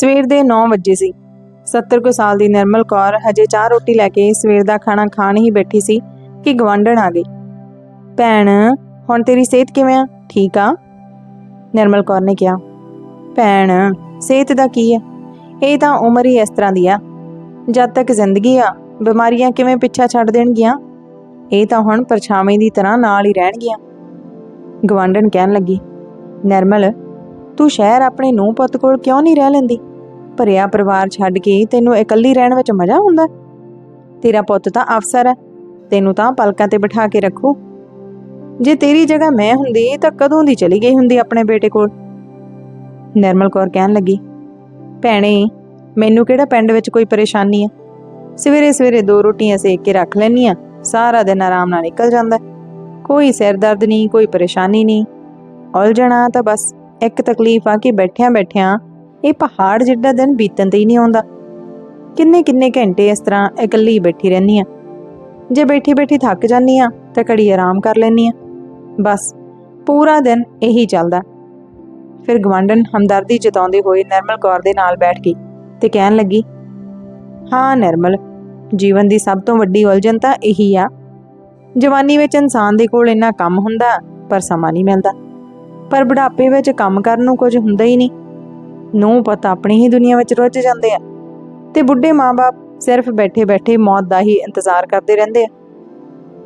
ਸਵੇਰ ਦੇ 9 ਵਜੇ ਸੀ। 70 ਕੁ ਸਾਲ ਦੀ ਨਿਰਮਲ ਕੌਰ ਹਜੇ ਚਾਹ ਰੋਟੀ ਲੈ ਕੇ ਸਵੇਰ ਦਾ ਖਾਣਾ ਖਾਣ ਹੀ ਬੈਠੀ ਸੀ ਕਿ ਗਵਾਂਢਣ ਆ ਗਈ। ਭੈਣ, ਹੁਣ ਤੇਰੀ ਸਿਹਤ ਕਿਵੇਂ ਆ? ਠੀਕ ਆ? ਨਿਰਮਲ ਕੌਰ ਨੇ ਕਿਹਾ। ਭੈਣ, ਸਿਹਤ ਦਾ ਕੀ ਹੈ ਇਹ ਤਾਂ ਉਮਰ ਹੀ ਇਸ ਤਰ੍ਹਾਂ ਦੀ ਆ। ਜਦ ਤੱਕ ਜ਼ਿੰਦਗੀ ਆ, ਬਿਮਾਰੀਆਂ ਕਿਵੇਂ ਪਿੱਛਾ ਛੱਡ ਦੇਣਗੀਆਂ? ਇਹ ਤਾਂ ਹੁਣ ਪਰਛਾਵੇਂ ਦੀ ਤਰ੍ਹਾਂ ਨਾਲ ਹੀ ਰਹਿਣਗੀਆਂ। ਗਵਾਂਢਣ ਕਹਿਣ ਲੱਗੀ। ਨਿਰਮਲ, ਤੂੰ ਸ਼ਹਿਰ ਆਪਣੇ ਨੂੰਹ ਪੁੱਤ ਕੋਲ ਕਿਉਂ ਨਹੀਂ ਰਹਿ ਲੈਂਦੀ? ਭਰਿਆ ਪਰਿਵਾਰ ਛੱਡ ਕੇ ਤੈਨੂੰ ਇਕੱਲੀ ਰਹਿਣ ਵਿੱਚ ਮਜ਼ਾ ਆਉਂਦਾ? ਤੇਰਾ ਪੁੱਤ ਤਾਂ ਅਫਸਰ ਹੈ, ਤੈਨੂੰ ਤਾਂ ਪਲਕਾਂ ਤੇ ਬਿਠਾ ਕੇ ਰੱਖੋ। ਜੇ ਤੇਰੀ ਜਗ੍ਹਾ ਮੈਂ ਹੁੰਦੀ ਤਾਂ ਕਦੋਂ ਦੀ ਚਲੀ ਗਈ ਹੁੰਦੀ ਆਪਣੇ ਬੇਟੇ ਕੋਲ? ਨਿਰਮਲ ਕੌਰ ਕਹਿਣ ਲੱਗੀ, ਭੈਣੇ, ਮੈਨੂੰ ਕਿਹੜਾ ਪਿੰਡ ਵਿੱਚ ਕੋਈ ਪਰੇਸ਼ਾਨੀ ਹੈ? ਸਵੇਰੇ ਸਵੇਰੇ ਦੋ ਰੋਟੀਆਂ ਸੇਕ ਕੇ ਰੱਖ ਲੈਨੀ ਆ ਸਾਰਾ ਦਿਨ ਆਰਾਮ ਨਾਲ ਨਿਕਲ ਜਾਂਦਾ ਕੋਈ ਸਿਰ ਦਰਦ ਨਹੀਂ, ਕੋਈ ਪਰੇਸ਼ਾਨੀ ਨਹੀਂ। ਉਲਝਣਾ ਤਾਂ ਬਸ ਇੱਕ ਤਕਲੀਫ ਆ ਕਿ ਬੈਠਿਆਂ ਬੈਠਿਆਂ ਇਹ ਪਹਾੜ ਜਿੱਡਾ ਦਿਨ ਬੀਤਣ ਤੇ ਹੀ ਨਹੀਂ ਆਉਂਦਾ। ਕਿੰਨੇ ਕਿੰਨੇ ਘੰਟੇ ਇਸ ਤਰ੍ਹਾਂ ਇਕੱਲੀ ਬੈਠੀ ਰਹਿੰਦੀ ਆ। ਜੇ ਬੈਠੀ ਬੈਠੀ ਥੱਕ ਜਾਂਦੀ ਆ, ਤਾਂ ਘੜੀ ਆਰਾਮ ਕਰ ਲੈਂਦੀ ਆ। ਬਸ, ਪੂਰਾ ਦਿਨ ਇਹੀ ਚੱਲਦਾ। ਫਿਰ ਗਵਾਂਢਣ ਹਮਦਰਦੀ ਜਤਾਉਂਦੇ ਹੋਏ ਨਿਰਮਲ ਕੌਰ ਦੇ ਨਾਲ ਬੈਠ ਗਈ ਤੇ ਕਹਿਣ ਲੱਗੀ, ਹਾਂ ਨਿਰਮਲ, ਜੀਵਨ ਦੀ ਸਭ ਤੋਂ ਵੱਡੀ ਉਲਝਣ ਤਾਂ ਇਹੀ ਆ। ਜਵਾਨੀ ਵਿੱਚ ਇਨਸਾਨ ਦੇ ਕੋਲ ਇੰਨਾ ਕੰਮ ਹੁੰਦਾ, ਪਰ ਸਮਾਂ ਨਹੀਂ ਮਿਲਦਾ। ਪਰ ਬੁਢਾਪੇ ਵਿੱਚ ਕੰਮ ਕਰਨ ਨੂੰ ਕੁਝ ਹੁੰਦਾ ਹੀ ਨਹੀਂ। ਨੂੰ ਪਤਾ ਆਪਣੀ ਹੀ ਦੁਨੀਆ ਵਿੱਚ ਰੁੱਝ ਜਾਂਦੇ ਆ। ਤੇ ਬੁੱਢੇ ਮਾਪੇ ਸਿਰਫ ਬੈਠੇ-ਬੈਠੇ ਮੌਤ ਦਾ ਹੀ ਇੰਤਜ਼ਾਰ ਕਰਦੇ ਰਹਿੰਦੇ ਆ।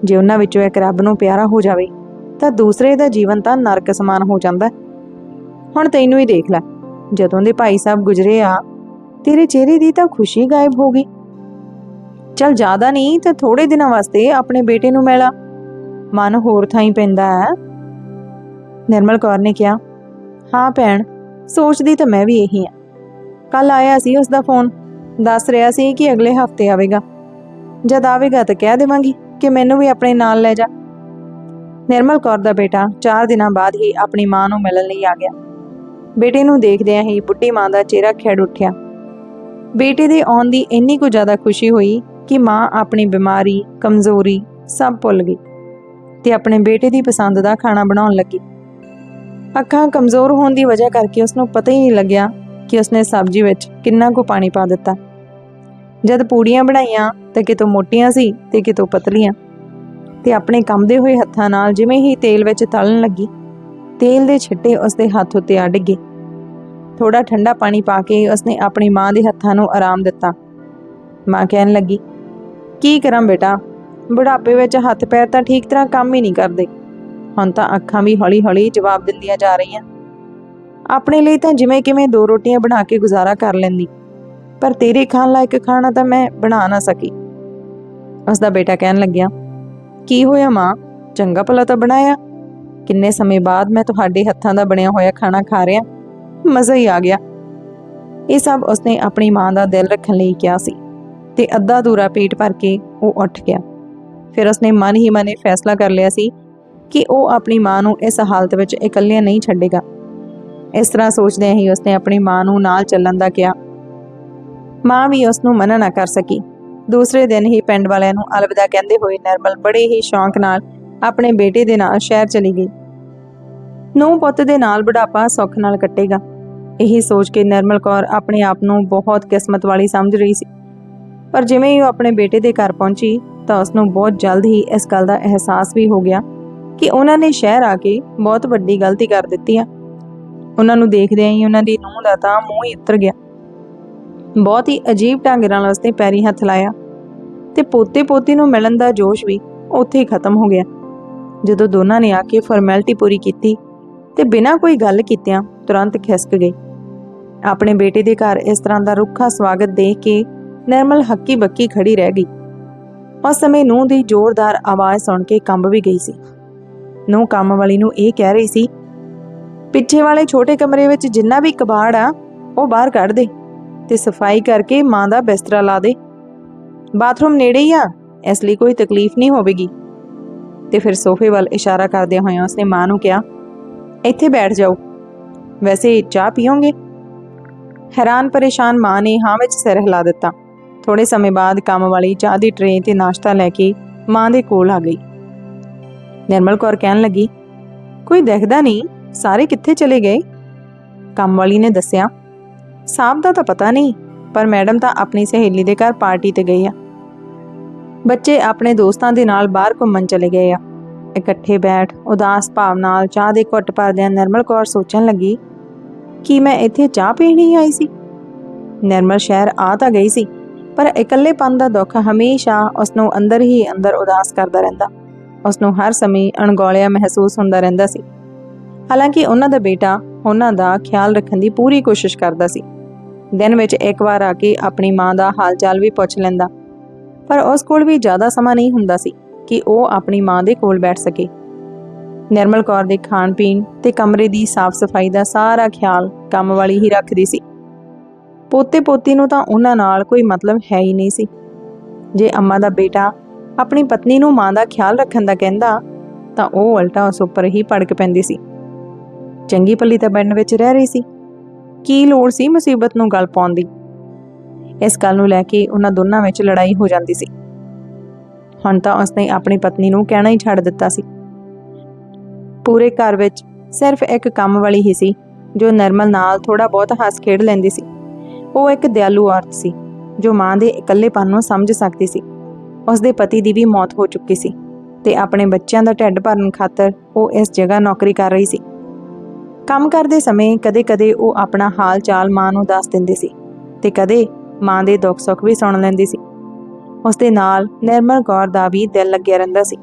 ਜੇ ਉਹਨਾਂ ਵਿੱਚੋਂ ਇੱਕ ਰੱਬ ਨੂੰ ਪਿਆਰਾ ਹੋ ਜਾਵੇ, ਤਾਂ ਦੂਸਰੇ ਦਾ ਜੀਵਨ ਤਾਂ ਨਰਕ ਸਮਾਨ ਹੋ ਜਾਂਦਾ। ਹੁਣ ਤੈਨੂੰ ਹੀ ਦੇਖ ਲੈ, ਜਦੋਂ ਦੇ ਭਾਈ ਸਾਹਿਬ ਗੁਜਰੇ ਆ, ਤੇਰੇ ਚਿਹਰੇ ਦੀ ਤਾਂ ਖੁਸ਼ੀ ਗਾਇਬ ਹੋ ਗਈ। ਚਲ ਜ਼ਿਆਦਾ ਨਹੀਂ, ਤਾਂ ਥੋੜੇ ਦਿਨਾਂ ਵਾਸਤੇ ਆਪਣੇ ਬੇਟੇ ਨੂੰ ਮਿਲਾ ਮਨ ਹੋਰ ਥਾਂ ਹੀ ਪੈਂਦਾ ਹੈ। ਨਿਰਮਲ ਕੌਰ ਨੇ ਕਿਹਾ, ਹਾਂ ਭੈਣ ਸੋਚਦੀ ਤਾਂ ਮੈਂ ਵੀ ਇਹੀ ਆ। ਕੱਲ ਆਇਆ ਸੀ ਉਸ ਦਾ ਫੋਨ। ਦੱਸ ਰਿਹਾ ਸੀ ਕਿ ਅਗਲੇ ਹਫ਼ਤੇ ਆਵੇਗਾ। ਜਦ ਆਵੇਗਾ ਤਾਂ ਕਹਿ ਦੇਵਾਂਗੀ ਕਿ ਮੈਨੂੰ ਵੀ ਆਪਣੇ ਨਾਲ ਲੈ ਜਾ। ਨਿਰਮਲ ਕੌਰ ਦਾ ਬੇਟਾ 4 ਦਿਨਾਂ ਬਾਅਦ ਹੀ ਆਪਣੀ ਮਾਂ ਨੂੰ ਮਿਲਣ ਲਈ ਆ ਗਿਆ। ਬੇਟੇ ਨੂੰ ਦੇਖਦਿਆਂ ਹੀ ਬੁੱਢੀ ਮਾਂ ਦਾ ਚਿਹਰਾ ਖਿੜ ਉੱਠਿਆ। ਬੇਟੇ ਦੇ ਆਉਣ ਦੀ ਇੰਨੀ ਕੁ ਜ਼ਿਆਦਾ ਖੁਸ਼ੀ ਹੋਈ ਕਿ ਮਾਂ ਆਪਣੀ ਬਿਮਾਰੀ, ਕਮਜ਼ੋਰੀ ਸਭ ਭੁੱਲ ਗਈ ਤੇ ਆਪਣੇ ਬੇਟੇ ਦੀ ਪਸੰਦ ਦਾ ਖਾਣਾ ਬਣਾਉਣ ਲੱਗੀ। ਅੱਖਾਂ ਕਮਜ਼ੋਰ ਹੋਣ ਦੀ ਵਜ੍ਹਾ ਕਰਕੇ ਉਸ ਨੂੰ ਪਤਾ ਹੀ ਨਹੀਂ ਲੱਗਿਆ ਕਿ ਉਸਨੇ ਸਬਜ਼ੀ ਵਿੱਚ ਕਿੰਨਾ ਕੁ ਪਾਣੀ ਪਾ ਦਿੱਤਾ। ਜਦ ਪੂੜੀਆਂ ਬਣਾਈਆਂ ਤਾਂ ਕਿਤੋਂ ਮੋਟੀਆਂ ਸੀ ਤੇ ਕਿਤੋਂ ਪਤਲੀਆਂ। ਤੇ ਆਪਣੇ ਕੰਮਦੇ ਹੋਏ ਹੱਥਾਂ ਨਾਲ ਜਿਵੇਂ ਹੀ ਤੇਲ ਵਿੱਚ ਤਲਣ ਲੱਗੀ, ਤੇਲ ਦੇ ਛਿੱਟੇ ਉਸਦੇ ਹੱਥ ਉੱਤੇ ਆ ਡਿੱਗੇ ਥੋੜਾ ਠੰਡਾ ਪਾਣੀ ਪਾ ਕੇ ਉਸਨੇ ਆਪਣੀ ਮਾਂ ਦੇ ਹੱਥਾਂ ਨੂੰ ਆਰਾਮ ਦਿੱਤਾ। ਮਾਂ ਕਹਿਣ ਲੱਗੀ, ਕੀ ਕਰਾਂ ਬੇਟਾ? ਬੁਢਾਪੇ ਵਿੱਚ ਹੱਥ ਪੈਰ ਤਾਂ ਠੀਕ ਤਰ੍ਹਾਂ ਕੰਮ ਹੀ ਨਹੀਂ ਕਰਦੇ। ਹੁਣ ਤਾਂ ਅੱਖਾਂ ਵੀ ਹੌਲੀ-ਹੌਲੀ ਜਵਾਬ ਦਿੰਦੀਆਂ ਜਾ ਰਹੀਆਂ। ਆਪਣੇ ਲਈ ਤਾਂ ਜਿਵੇਂ ਕਿਵੇਂ ਦੋ ਰੋਟੀਆਂ ਬਣਾ ਕੇ ਗੁਜ਼ਾਰਾ ਕਰ ਲੈਂਦੀ, ਪਰ ਤੇਰੇ ਖਾਣ ਲਾਇਕ ਖਾਣਾ ਤਾਂ ਮੈਂ ਬਣਾ ਨਾ ਸਕੀ। ਉਸ ਦਾ ਬੇਟਾ ਕਹਿਣ ਲੱਗਿਆ, ਕੀ ਹੋਇਆ ਮਾਂ? ਚੰਗਾ ਭਲਾ ਤਾਂ ਬਣਾਇਆ? ਕਿੰਨੇ ਸਮੇਂ ਬਾਅਦ ਮੈਂ ਤੁਹਾਡੇ ਹੱਥਾਂ ਦਾ ਬਣਿਆ ਹੋਇਆ ਖਾਣਾ ਖਾ ਰਿਹਾ? ਮਜ਼ਾ ਹੀ ਆ ਗਿਆ। ਇਹ ਸਭ ਉਸਨੇ ਆਪਣੀ ਮਾਂ ਦਾ ਦਿਲ ਰੱਖਣ ਲਈ ਕਿਹਾ ਸੀ ਤੇ ਅੱਧਾ ਦੂਰਾ ਪੇਟ ਭਰ ਕੇ ਉਹ ਉੱਠ ਗਿਆ। ਫਿਰ ਉਸਨੇ ਮਨ ਹੀ ਮਨੇ ਫੈਸਲਾ ਕਰ ਲਿਆ ਸੀ ਕਿ ਉਹ ਆਪਣੀ ਮਾਂ ਨੂੰ ਇਸ ਹਾਲਤ ਵਿੱਚ ਇਕੱਲਿਆਂ ਨਹੀਂ ਛੱਡੇਗਾ। ਇਸ ਤਰ੍ਹਾਂ ਸੋਚਦਿਆਂ ਹੀ ਉਸਨੇ ਆਪਣੀ ਮਾਂ ਨੂੰ ਨਾਲ ਚੱਲਣ ਦਾ ਕਿਹਾ। ਮਾਂ ਵੀ ਉਸ ਨੂੰ ਮਨਾ ਨਾ ਕਰ ਸਕੀ। ਦੂਸਰੇ ਦਿਨ ਹੀ ਪਿੰਡ ਵਾਲਿਆਂ ਨੂੰ ਅਲਵਿਦਾ ਕਹਿੰਦੇ ਹੋਏ ਨਿਰਮਲ ਬੜੇ ਹੀ ਸ਼ੌਂਕ ਨਾਲ ਆਪਣੇ ਬੇਟੇ ਦੇ ਨਾਲ ਸ਼ਹਿਰ ਚਲੀ ਗਈ। ਨੂੰ ਪੁੱਤ ਦੇ ਨਾਲ ਬੁਢਾਪਾ ਸੁੱਖ ਨਾਲ ਕੱਟੇਗਾ। ਇਹੀ ਸੋਚ ਕੇ ਨਿਰਮਲ ਕੌਰ ਆਪਣੇ ਆਪ ਨੂੰ ਬਹੁਤ ਕਿਸਮਤ ਵਾਲੀ ਸਮਝ ਰਹੀ ਸੀ। ਪਰ ਜਿਵੇਂ ਹੀ ਉਹ ਆਪਣੇ ਬੇਟੇ ਦੇ ਘਰ ਪਹੁੰਚੀ ਤਾਂ ਉਸ ਨੂੰ ਬਹੁਤ ਜਲਦ ਹੀ ਇਸ ਗੱਲ ਦਾ ਅਹਿਸਾਸ ਵੀ ਹੋ ਗਿਆ ਕਿ ਉਹਨਾਂ ਨੇ ਸ਼ਹਿਰ ਆ ਕੇ ਬਹੁਤ ਵੱਡੀ ਗਲਤੀ ਕਰ ਦਿੱਤੀ ਆ। ਉਹਨਾਂ ਨੂੰ ਦੇਖਦਿਆਂ ਹੀ ਉਹਨਾਂ ਦੀ ਨੂੰਹ ਦਾ ਤਾਂ ਮੂੰਹ ਹੀ ਉਤਰ ਗਿਆ। ਬਹੁਤ ਹੀ ਅਜੀਬ ਢੰਗ ਨਾਲ ਉਸਨੇ ਪੈਰੀ ਹੱਥ ਲਾਇਆ ਤੇ ਪੋਤੇ ਪੋਤੀ ਨੂੰ ਮਿਲਣ ਦਾ ਜੋਸ਼ ਵੀ ਉੱਥੇ ਹੀ ਖਤਮ ਹੋ ਗਿਆ। ਜਦੋਂ ਦੋਨਾਂ ਨੇ ਆ ਕੇ ਫਾਰਮੈਲਿਟੀ ਪੂਰੀ ਕੀਤੀ ਤੇ ਬਿਨਾਂ ਕੋਈ ਗੱਲ ਕੀਤਿਆਂ ਤੁਰੰਤ ਖਿਸਕ ਗਈ ਆਪਣੇ ਬੇਟੇ ਦੇ ਘਰ ਇਸ ਤਰ੍ਹਾਂ ਦਾ ਰੁੱਖਾ ਸਵਾਗਤ ਦੇਖ ਕੇ ਨਿਰਮਲ ਹੱਕੀ ਬੱਕੀ ਖੜੀ ਰਹਿ ਗਈ। ਉਸ ਸਮੇਂ ਨੂੰਹ ਦੀ ਜ਼ੋਰਦਾਰ ਆਵਾਜ਼ ਸੁਣ ਕੇ ਕੰਬ ਵੀ ਗਈ ਸੀ। ਨੂੰ ਕੰਮ ਵਾਲੀ ਨੂੰ ਇਹ ਕਹਿ ਰਹੀ ਸੀ, ਪਿੱਛੇ ਵਾਲੇ ਛੋਟੇ ਕਮਰੇ ਵਿੱਚ ਜਿੰਨਾ ਵੀ ਕਬਾੜ ਆ, ਉਹ ਬਾਹਰ ਕੱਢ ਦੇ ਤੇ ਸਫ਼ਾਈ ਕਰਕੇ ਮਾਂ ਦਾ ਬਿਸਤਰਾ ਲਾ ਦੇ। ਬਾਥਰੂਮ ਨੇੜੇ ਹੀ ਆ, ਇਸ ਲਈ ਕੋਈ ਤਕਲੀਫ ਨਹੀਂ ਹੋਵੇਗੀ। ਤੇ ਫਿਰ ਸੋਫੇ ਵੱਲ ਇਸ਼ਾਰਾ ਕਰਦਿਆਂ ਹੋਇਆਂ ਉਸਨੇ ਮਾਂ ਨੂੰ ਕਿਹਾ, ਇੱਥੇ ਬੈਠ ਜਾਓ, ਵੈਸੇ ਚਾਹ ਪੀਓਗੇ? ਹੈਰਾਨ ਪਰੇਸ਼ਾਨ ਮਾਂ ਨੇ ਹਾਂ ਵਿੱਚ ਸਿਰ ਹਿਲਾ ਦਿੱਤਾ। ਥੋੜੇ ਸਮੇਂ ਬਾਅਦ ਕੰਮ ਵਾਲੀ ਚਾਹ ਦੀ ਟਰੇ ਤੇ ਨਾਸ਼ਤਾ ਲੈ ਕੇ ਮਾਂ ਦੇ ਕੋਲ ਆ ਗਈ। ਨਿਰਮਲ ਕੌਰ ਕਹਿਣ ਲੱਗੀ, ਕੋਈ ਦੇਖਦਾ ਨਹੀਂ, ਸਾਰੇ ਕਿੱਥੇ ਚਲੇ ਗਏ? ਕੰਮ ਵਾਲੀ ਨੇ ਦੱਸਿਆ ਸਾਹਿਬ ਦਾ ਤਾਂ ਪਤਾ ਨਹੀਂ, ਪਰ ਮੈਡਮ ਤਾਂ ਆਪਣੀ ਸਹੇਲੀ ਦੇ ਘਰ ਪਾਰਟੀ ਤੇ ਗਈ ਆ। ਬੱਚੇ ਆਪਣੇ ਦੋਸਤਾਂ ਦੇ ਨਾਲ ਬਾਹਰ ਘੁੰਮਣ ਚਲੇ ਗਏ ਆ। ਇਕੱਠੇ ਬੈਠ, ਉਦਾਸ ਭਾਵ ਨਾਲ ਚਾਹ ਦੇ ਘੁੱਟ ਭਰਦਿਆਂ ਨਿਰਮਲ ਕੌਰ ਸੋਚਣ ਲੱਗੀ, ਕਿ ਮੈਂ ਇੱਥੇ ਚਾਹ ਪੀਣ ਹੀ ਆਈ ਸੀ? ਨਿਰਮਲ ਸ਼ਹਿਰ ਆ ਤਾਂ ਗਈ ਸੀ, ਪਰ ਇਕੱਲੇਪਨ ਦਾ ਦੁੱਖ ਹਮੇਸ਼ਾ ਉਸ ਨੂੰ ਅੰਦਰ ਹੀ ਅੰਦਰ ਉਦਾਸ ਕਰਦਾ ਰਹਿੰਦਾ। ਉਸ ਨੂੰ ਹਰ ਸਮੇਂ ਅਣਗੌਲਿਆ ਮਹਿਸੂਸ ਹੁੰਦਾ ਰਹਿੰਦਾ ਸੀ। ਹਾਲਾਂਕਿ ਉਹਨਾਂ ਦਾ ਬੇਟਾ ਉਹਨਾਂ ਦਾ ਖਿਆਲ ਰੱਖਣ ਦੀ ਪੂਰੀ ਕੋਸ਼ਿਸ਼ ਕਰਦਾ ਸੀ। ਦਿਨ ਵਿੱਚ ਇੱਕ ਵਾਰ ਆ ਕੇ ਆਪਣੀ ਮਾਂ ਦਾ ਹਾਲ ਚਾਲ ਵੀ ਪੁੱਛ ਲੈਂਦਾ। ਪਰ ਉਸ ਕੋਲ ਵੀ ਜ਼ਿਆਦਾ ਸਮਾਂ ਨਹੀਂ ਹੁੰਦਾ ਸੀ ਕਿ ਉਹ ਆਪਣੀ ਮਾਂ ਦੇ ਕੋਲ ਬੈਠ ਸਕੇ। ਨਿਰਮਲ ਕੌਰ ਦੇ ਖਾਣ ਪੀਣ ਤੇ ਕਮਰੇ ਦੀ ਸਾਫ਼ ਸਫ਼ਾਈ ਦਾ ਸਾਰਾ ਖਿਆਲ ਕੰਮ ਵਾਲੀ ਹੀ ਰੱਖਦੀ ਸੀ। ਪੋਤੇ ਪੋਤੀ ਨੂੰ ਤਾਂ ਉਹਨਾਂ ਨਾਲ ਕੋਈ ਮਤਲਬ ਹੈ ਹੀ ਨਹੀਂ ਸੀ। ਜੇ ਅੰਮਾ ਦਾ ਬੇਟਾ ਆਪਣੀ ਪਤਨੀ ਨੂੰ ਮਾਂ ਦਾ ਖਿਆਲ ਰੱਖਣ ਦਾ ਕਹਿੰਦਾ, ਤਾਂ ਉਹ ਉਲਟਾ ਉਸ ਉੱਪਰ ਹੀ ਭੜਕ ਪੈਂਦੀ ਸੀ। ਚੰਗੀ ਭਲੀ ਤਾਂ ਪਿੰਡ ਵਿੱਚ ਰਹਿ ਰਹੀ ਸੀ। ਕੀ ਲੋੜ ਸੀ ਮੁਸੀਬਤ ਨੂੰ ਗਲ ਪਾਉਣ ਦੀ? ਇਸ ਗੱਲ ਨੂੰ ਲੈ ਕੇ ਉਹਨਾਂ ਦੋਨਾਂ ਵਿੱਚ ਲੜਾਈ ਹੋ ਜਾਂਦੀ ਸੀ। ਹੁਣ ਤਾਂ ਉਸਨੇ ਆਪਣੀ ਪਤਨੀ ਨੂੰ ਕਹਿਣਾ ਹੀ ਛੱਡ ਦਿੱਤਾ ਸੀ। ਪੂਰੇ ਘਰ ਵਿੱਚ ਸਿਰਫ ਇੱਕ ਕੰਮ ਵਾਲੀ ਹੀ ਸੀ, ਜੋ ਨਰਮਲ ਨਾਲ ਥੋੜਾ ਬਹੁਤ ਹੱਸ ਖੇਡ ਲੈਂਦੀ ਸੀ। ਉਹ ਇੱਕ ਦਿਆਲੂ ਔਰਤ ਸੀ, ਜੋ ਮਾਂ ਦੇ ਇਕੱਲੇਪਨ ਨੂੰ ਸਮਝ ਸਕਦੀ ਸੀ। ਉਸਦੇ ਪਤੀ ਦੀ ਵੀ ਮੌਤ ਹੋ ਚੁੱਕੀ ਸੀ ਤੇ ਆਪਣੇ ਬੱਚਿਆਂ ਦਾ ਢਿੱਡ ਭਰਨ ਖਾਤਰ ਉਹ ਇਸ ਜਗ੍ਹਾ ਨੌਕਰੀ ਕਰ ਰਹੀ ਸੀ। ਕੰਮ ਕਰਦੇ ਸਮੇਂ ਕਦੇ-ਕਦੇ ਉਹ ਆਪਣਾ ਹਾਲ ਚਾਲ ਮਾਂ ਨੂੰ ਦੱਸ ਦਿੰਦੀ ਸੀ ਤੇ ਕਦੇ ਮਾਂ ਦੇ ਦੁੱਖ ਸੁੱਖ ਵੀ ਸੁਣ ਲੈਂਦੀ ਸੀ। ਉਸ ਦੇ ਨਾਲ ਨਿਰਮਲ ਕੌਰ ਦਾ ਵੀ ਦਿਲ ਲੱਗਿਆ ਰਹਿੰਦਾ ਸੀ।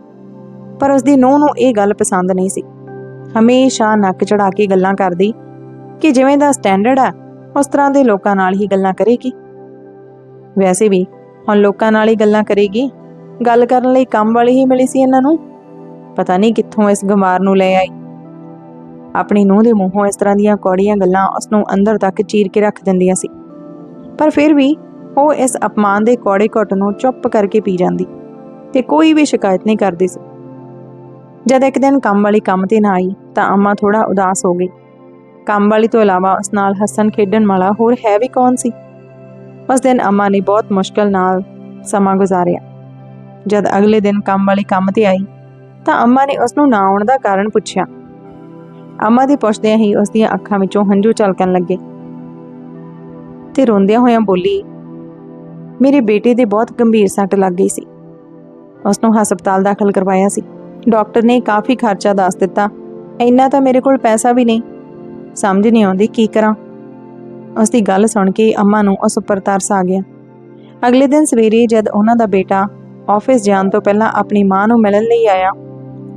ਪਰ ਉਸ ਦੀ ਨੂੰਹ ਨੂੰ ਇਹ ਗੱਲ ਪਸੰਦ ਨਹੀਂ ਸੀ। ਹਮੇਸ਼ਾ ਨੱਕ ਚੜਾ ਕੇ ਗੱਲਾਂ ਕਰਦੀ ਕਿ ਜਿਵੇਂ ਦਾ ਸਟੈਂਡਰਡ ਹੈ ਉਸ ਤਰ੍ਹਾਂ ਦੇ ਲੋਕਾਂ ਨਾਲ ਹੀ ਗੱਲਾਂ ਕਰੇਗੀ। ਵੈਸੇ ਵੀ ਹੁਣ ਲੋਕਾਂ ਨਾਲ ਹੀ ਗੱਲਾਂ ਕਰੇਗੀ। ਗੱਲ ਕਰਨ ਲਈ ਕੰਮ ਵਾਲੀ ਹੀ ਮਿਲੀ ਸੀ ਇਹਨਾਂ ਨੂੰ। ਪਤਾ ਨਹੀਂ ਕਿੱਥੋਂ ਇਸ ਗਮਾਰ ਨੂੰ ਲੈ ਆਈ। ਆਪਣੀ ਨੂੰਹ ਦੇ ਮੂੰਹੋਂ ਇਸ ਤਰ੍ਹਾਂ ਦੀਆਂ ਕੌੜੀਆਂ ਗੱਲਾਂ ਉਸ ਨੂੰ ਅੰਦਰ ਤੱਕ ਚੀਰ ਕੇ ਰੱਖ ਦਿੰਦੀਆਂ ਸੀ। ਪਰ ਫਿਰ ਵੀ ਉਹ ਇਸ ਅਪਮਾਨ ਦੇ ਕੌੜੇ ਘੁੱਟ ਨੂੰ ਚੁੱਪ ਕਰਕੇ ਪੀ ਜਾਂਦੀ ਤੇ ਕੋਈ ਵੀ ਸ਼ਿਕਾਇਤ ਨਹੀਂ ਕਰਦੀ ਸੀ। ਜਦ ਇੱਕ ਦਿਨ ਕੰਮ ਵਾਲੀ ਕੰਮ ਤੇ ਨਾ ਆਈ ਤਾਂ ਅੰਮਾ ਥੋੜਾ ਉਦਾਸ ਹੋ ਗਈ। ਕੰਮ ਵਾਲੀ ਤੋਂ ਇਲਾਵਾ ਉਸ ਨਾਲ ਹੱਸਣ ਖੇਡਣ ਵਾਲਾ ਹੋਰ ਹੈ ਵੀ ਕੌਣ ਸੀ? ਉਸ ਦਿਨ ਅੰਮਾ ਨੇ ਬਹੁਤ ਮੁਸ਼ਕਲ ਨਾਲ ਸਮਾਂ ਗੁਜ਼ਾਰਿਆ। ਜਦ ਅਗਲੇ ਦਿਨ ਕੰਮ ਵਾਲੀ ਕੰਮ ਤੇ ਆਈ, ਤਾਂ ਅੰਮਾ ਨੇ ਉਸ ਨੂੰ ਨਾ ਆਉਣ ਦਾ ਕਾਰਨ ਪੁੱਛਿਆ। ਅੰਮਾ ਦੇ ਪੁੱਛਦਿਆਂ ਹੀ ਉਸ ਦੀਆਂ ਅੱਖਾਂ ਵਿੱਚੋਂ ਹੰਝੂ ਝਲਕਣ ਲੱਗੇ ਤੇ ਰੋਂਦਿਆਂ ਹੋਇਆਂ ਬੋਲੀ, ਮੇਰੇ ਬੇਟੇ ਦੇ ਬਹੁਤ ਗੰਭੀਰ ਸੱਟ ਲੱਗ ਗਈ ਸੀ। ਉਸ ਨੂੰ ਹਸਪਤਾਲ ਦਾਖਲ ਕਰਵਾਇਆ ਸੀ। ਡਾਕਟਰ ਨੇ ਕਾਫੀ ਖਰਚਾ ਦੱਸ ਦਿੱਤਾ। ਇੰਨਾ ਤਾਂ ਮੇਰੇ ਕੋਲ ਪੈਸਾ ਵੀ ਨਹੀਂ। ਸਮਝ ਨਹੀਂ ਆਉਂਦੀ ਕੀ ਕਰਾਂ? ਉਸ ਦੀ ਗੱਲ ਸੁਣ ਕੇ ਅੰਮਾ ਨੂੰ ਉਸ ਉੱਪਰ ਤਰਸ ਆ ਗਿਆ। ਅਗਲੇ ਦਿਨ ਸਵੇਰੇ ਜਦ ਉਹਨਾਂ ਦਾ ਬੇਟਾ ਆਫਿਸ ਜਾਣ ਤੋਂ ਪਹਿਲਾਂ ਆਪਣੀ ਮਾਂ ਨੂੰ ਮਿਲਣ ਲਈ ਆਇਆ,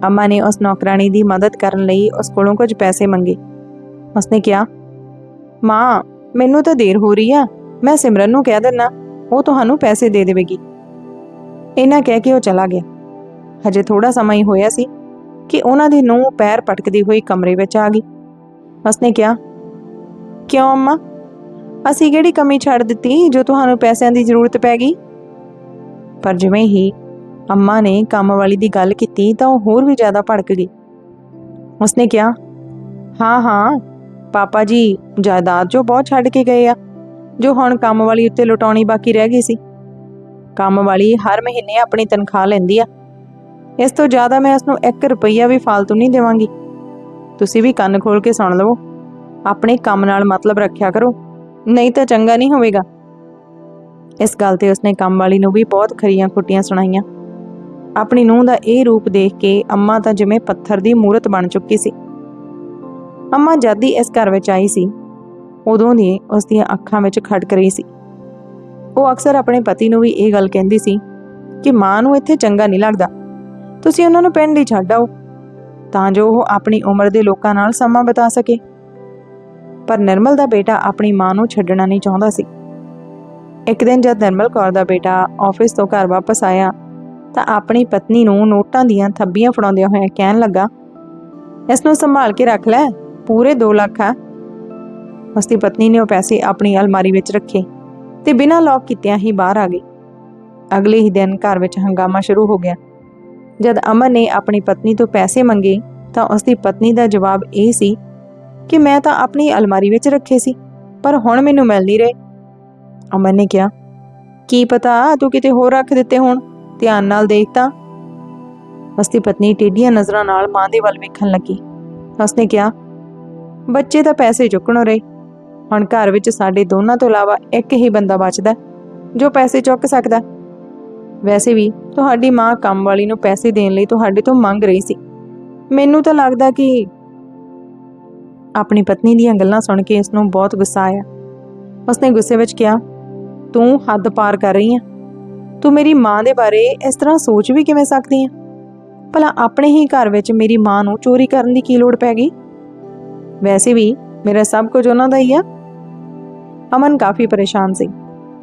ਅੰਮਾ ਨੇ ਉਸ ਨੌਕਰਾਨੀ ਦੀ ਮਦਦ ਕਰਨ ਲਈ ਉਸ ਕੋਲੋਂ ਕੁਝ ਪੈਸੇ ਮੰਗੇ। ਉਸਨੇ ਕਿਹਾ, ਮਾਂ, ਮੈਨੂੰ ਤਾਂ ਦੇਰ ਹੋ ਰਹੀ ਆ, ਮੈਂ ਸਿਮਰਨ ਨੂੰ ਕਹਿ ਦਿੰਨਾ, ਉਹ ਤੁਹਾਨੂੰ ਪੈਸੇ ਦੇ ਦੇਵੇਗੀ। ਇਹਨਾਂ ਕਹਿ ਕੇ ਉਹ ਚਲਾ ਗਿਆ। ਹਜੇ ਥੋੜਾ ਸਮਾਂ ਹੀ ਹੋਇਆ ਸੀ ਕਿ ਉਹਨਾਂ ਦੀ ਨੂੰਹ ਪੈਰ ਪਟਕਦੀ ਹੋਈ ਕਮਰੇ ਵਿੱਚ ਆ ਗਈ। ਉਸਨੇ ਕਿਹਾ, ਕਿਉਂ ਅੰਮਾ? ਅਸੀਂ ਕਿਹੜੀ ਕਮੀ ਛੱਡ ਦਿੱਤੀ ਜੋ ਤੁਹਾਨੂੰ ਪੈਸਿਆਂ ਦੀ ਜ਼ਰੂਰਤ ਪੈ ਗਈ? ਪਰ ਜਿਵੇਂ ਹੀ ਅੰਮਾ ਨੇ ਕੰਮ ਵਾਲੀ ਦੀ ਗੱਲ ਕੀਤੀ ਤਾਂ ਉਹ ਹੋਰ ਵੀ ਜ਼ਿਆਦਾ ਭੜਕ ਗਈ। ਉਸਨੇ ਕਿਹਾ, ਹਾਂ ਹਾਂ, ਪਾਪਾ ਜੀ, ਜਾਇਦਾਦ ਜੋ ਬਹੁਤ ਛੱਡ ਕੇ ਗਏ ਆ, ਜੋ ਹੁਣ ਕੰਮ ਵਾਲੀ ਉੱਤੇ ਲੁਟਾਉਣੀ ਬਾਕੀ ਰਹਿ ਗਈ ਸੀ। ਕੰਮ ਵਾਲੀ ਹਰ ਮਹੀਨੇ ਆਪਣੀ ਤਨਖਾਹ ਲੈਂਦੀ ਆ। ਇਸ ਤੋਂ ਜ਼ਿਆਦਾ ਮੈਂ ਉਸ ਨੂੰ 1 ਰੁਪਈਆ ਵੀ ਫालतू ਨਹੀਂ ਦੇਵਾਂਗੀ। ਤੁਸੀਂ ਵੀ ਕੰਨ ਖੋਲ ਕੇ ਸੁਣ ਲਵੋ। ਆਪਣੇ ਕੰਮ ਨਾਲ ਮਤਲਬ ਰੱਖਿਆ ਕਰੋ। ਨਹੀਂ ਤਾਂ ਚੰਗਾ ਨਹੀਂ ਹੋਵੇਗਾ। ਇਸ ਗੱਲ ਤੇ ਉਸਨੇ ਕੰਮ ਵਾਲੀ ਨੂੰ ਵੀ ਬਹੁਤ ਖਰੀਆਂ ਖੁੱਟੀਆਂ ਸੁਣਾਈਆਂ। ਆਪਣੀ ਨੂੰਹ ਦਾ ਇਹ ਰੂਪ ਦੇਖ ਕੇ ਅੰਮਾ ਤਾਂ ਜਿਵੇਂ ਪੱਥਰ ਦੀ ਮੂਰਤ ਬਣ ਚੁੱਕੀ ਸੀ। ਅੰਮਾ ਜਦ ਹੀ ਇਸ ਘਰ ਵਿੱਚ ਆਈ ਸੀ, ਉਦੋਂ ਦੀ ਉਸ ਦੀਆਂ ਅੱਖਾਂ ਵਿੱਚ ਖੜਕ ਰਹੀ ਸੀ। ਉਹ ਅਕਸਰ ਆਪਣੇ ਪਤੀ ਨੂੰ ਵੀ ਇਹ ਗੱਲ ਕਹਿੰਦੀ ਸੀ ਕਿ ਮਾਂ ਨੂੰ ਇੱਥੇ ਚੰਗਾ ਨਹੀਂ ਲੱਗਦਾ। ਤੁਸੀਂ ਉਹਨਾਂ ਨੂੰ ਪਿੰਡ ਹੀ ਛੱਡ ਆਓ, ਤਾਂ ਜੋ ਉਹ ਆਪਣੀ ਉਮਰ ਦੇ ਲੋਕਾਂ ਨਾਲ ਸਮਾਂ ਬਿਤਾ ਸਕੇ। ਪਰ ਨਿਰਮਲ ਦਾ ਬੇਟਾ ਆਪਣੀ ਮਾਂ ਨੂੰ ਛੱਡਣਾ ਨਹੀਂ ਚਾਹੁੰਦਾ ਸੀ। ਇੱਕ ਦਿਨ ਜਦ ਨਿਰਮਲ ਕੌਰ ਦਾ ਬੇਟਾ ਆਫਿਸ ਤੋਂ ਘਰ ਵਾਪਸ ਆਇਆ, ਤਾਂ ਆਪਣੀ ਪਤਨੀ ਨੂੰ ਨੋਟਾਂ ਦੀਆਂ ਥੱਬੀਆਂ ਫੜਾਉਂਦਿਆਂ ਹੋਇਆਂ ਕਹਿਣ ਲੱਗਾ, ਇਸ ਨੂੰ ਸੰਭਾਲ ਕੇ ਰੱਖ ਲੈ, ਪੂਰੇ 2 ਲੱਖ ਆ। ਉਸ ਦੀ ਪਤਨੀ ਨੇ ਉਹ ਪੈਸੇ ਆਪਣੀ ਅਲਮਾਰੀ ਵਿੱਚ ਰੱਖੇ ਤੇ ਬਿਨਾਂ ਲੌਕ ਕੀਤਿਆਂ ਹੀ ਬਾਹਰ ਆ ਗਈ। ਅਗਲੇ ਹੀ ਦਿਨ ਘਰ ਵਿੱਚ ਹੰਗਾਮਾ ਸ਼ੁਰੂ ਹੋ ਗਿਆ। ਜਦ ਅਮਨ ਨੇ ਆਪਣੀ ਪਤਨੀ ਤੋਂ ਪੈਸੇ ਮੰਗੇ, ਤਾਂ ਉਸ ਦੀ ਪਤਨੀ ਦਾ ਜਵਾਬ ਇਹ ਸੀ ਕਿ ਮੈਂ ਤਾਂ ਆਪਣੀ ਅਲਮਾਰੀ ਵਿੱਚ ਰੱਖੇ ਸੀ, ਪਰ ਹੁਣ ਮੈਨੂੰ ਮਿਲ ਨਹੀਂ ਰਹੇ। ਅਮਨ ਨੇ ਕਿਹਾ, ਕੀ ਪਤਾ, ਤੂੰ ਕਿਤੇ ਹੋਰ ਰੱਖ ਦਿੱਤੇ ਹੋਣ, ਧਿਆਨ ਨਾਲ ਦੇਖ ਤਾਂ। ਉਸ ਪਤਨੀ ਟੇਢੀਆਂ ਨਜ਼ਰਾਂ ਨਾਲ ਮਾਂ ਦੇ ਵੱਲ ਵੇਖਣ ਲੱਗੀ। ਉਸਨੇ ਕਿਹਾ, ਬੱਚੇ ਤਾਂ ਪੈਸੇ ਚੁੱਕਣੋਂ ਰਹੇ। ਹੁਣ ਘਰ ਵਿੱਚ ਸਾਡੇ ਦੋਨਾਂ ਤੋਂ ਇਲਾਵਾ ਇੱਕ ਹੀ ਬੰਦਾ ਬਚਦਾ, ਜੋ ਪੈਸੇ ਚੁੱਕ ਸਕਦਾ। ਵੈਸੇ ਵੀ ਤੁਹਾਡੀ ਮਾਂ ਕੰਮ ਵਾਲੀ ਨੂੰ ਪੈਸੇ ਦੇਣ ਲਈ ਤੁਹਾਡੇ ਤੋਂ ਮੰਗ ਰਹੀ ਸੀ। ਮੈਨੂੰ ਤਾਂ ਲੱਗਦਾ ਕਿ ਆਪਣੀ ਪਤਨੀ ਦੀਆਂ ਗੱਲਾਂ ਸੁਣ ਕੇ ਇਸ ਨੂੰ ਬਹੁਤ ਗੁੱਸਾ ਆਇਆ। ਉਸਨੇ ਗੁੱਸੇ ਵਿੱਚ ਕਿਹਾ, ਤੂੰ ਹੱਦ ਪਾਰ ਕਰ ਰਹੀ ਹੈ ਤੂੰ ਮੇਰੀ ਮਾਂ ਦੇ ਬਾਰੇ ਇਸ ਤਰ੍ਹਾਂ ਸੋਚ ਵੀ ਕਿਵੇਂ ਸਕਦੀ ਹੈ ਭਲਾ ਆਪਣੇ ਹੀ ਘਰ ਵਿੱਚ ਮੇਰੀ ਮਾਂ ਨੂੰ ਚੋਰੀ ਕਰਨ ਦੀ ਕੀ ਲੋੜ ਪੈ ਗਈ? ਵੈਸੇ ਵੀ ਮੇਰਾ ਸਭ ਕੁਝ ਉਹਨਾਂ ਦਾ ਹੀ ਆ। ਅਮਨ ਕਾਫੀ ਪਰੇਸ਼ਾਨ ਸੀ।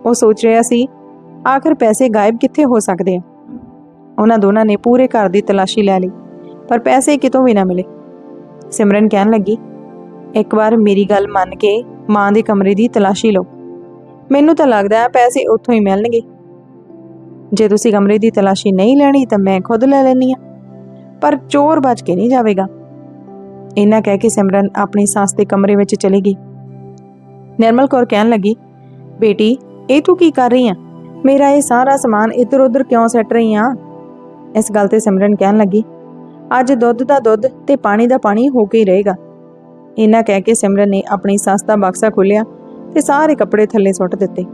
ਉਹ ਸੋਚ ਰਿਹਾ ਸੀ, ਆਖਰ ਪੈਸੇ ਗਾਇਬ ਕਿੱਥੇ ਹੋ ਸਕਦੇ ਆ? ਉਹਨਾਂ ਦੋਨਾਂ ਨੇ ਪੂਰੇ ਘਰ ਦੀ ਤਲਾਸ਼ੀ ਲੈ ਲਈ, ਪਰ ਪੈਸੇ ਕਿਤੋਂ ਵੀ ਨਾ ਮਿਲੇ। ਸਿਮਰਨ ਕਹਿਣ ਲੱਗੀ ਇੱਕ ਵਾਰ ਮੇਰੀ ਗੱਲ ਮੰਨ ਕੇ ਮਾਂ ਦੇ ਕਮਰੇ ਦੀ ਤਲਾਸ਼ੀ ਲਓ। ਮੈਨੂੰ ਤਾਂ ਲੱਗਦਾ ਹੈ ਪੈਸੇ ਉੱਥੋਂ ਹੀ ਮਿਲਣਗੇ। ਜੇ ਤੁਸੀਂ ਕਮਰੇ ਦੀ ਤਲਾਸ਼ੀ ਨਹੀਂ ਲੈਣੀ ਤਾਂ ਮੈਂ ਖੁਦ ਲੈ ਲੈਣੀ ਆ ਪਰ ਚੋਰ ਬਚ ਕੇ ਨਹੀਂ ਜਾਵੇਗਾ। ਇਹਨਾਂ ਕਹਿ ਕੇ ਸਿਮਰਨ ਆਪਣੀ ਸੱਸ ਦੇ ਕਮਰੇ ਵਿੱਚ ਚਲੀ ਗਈ। ਨਿਰਮਲ ਕੌਰ ਕਹਿਣ ਲੱਗੀ, ਬੇਟੀ, ਇਹ ਤੂੰ ਕੀ ਕਰ ਰਹੀ ਆ? ਮੇਰਾ ਇਹ ਸਾਰਾ ਸਮਾਨ ਇੱਧਰ ਉੱਧਰ ਕਿਉਂ ਸੱਟ ਰਹੀ ਆ? ਇਸ ਗੱਲ ਤੇ ਸਿਮਰਨ ਕਹਿਣ ਲੱਗੀ, ਅੱਜ ਦੁੱਧ ਦਾ ਦੁੱਧ ਤੇ ਪਾਣੀ ਦਾ ਪਾਣੀ ਹੋ ਕੇ ਹੀ ਰਹੇਗਾ। ਇਹਨਾਂ ਕਹਿ ਕੇ ਸਿਮਰਨ ਨੇ ਆਪਣੀ ਸੱਸ ਦਾ ਬਕਸਾ ਖੋਲ੍ਹਿਆ ਤੇ ਸਾਰੇ ਕੱਪੜੇ ਥੱਲੇ ਸੁੱਟ ਦਿੱਤੇ।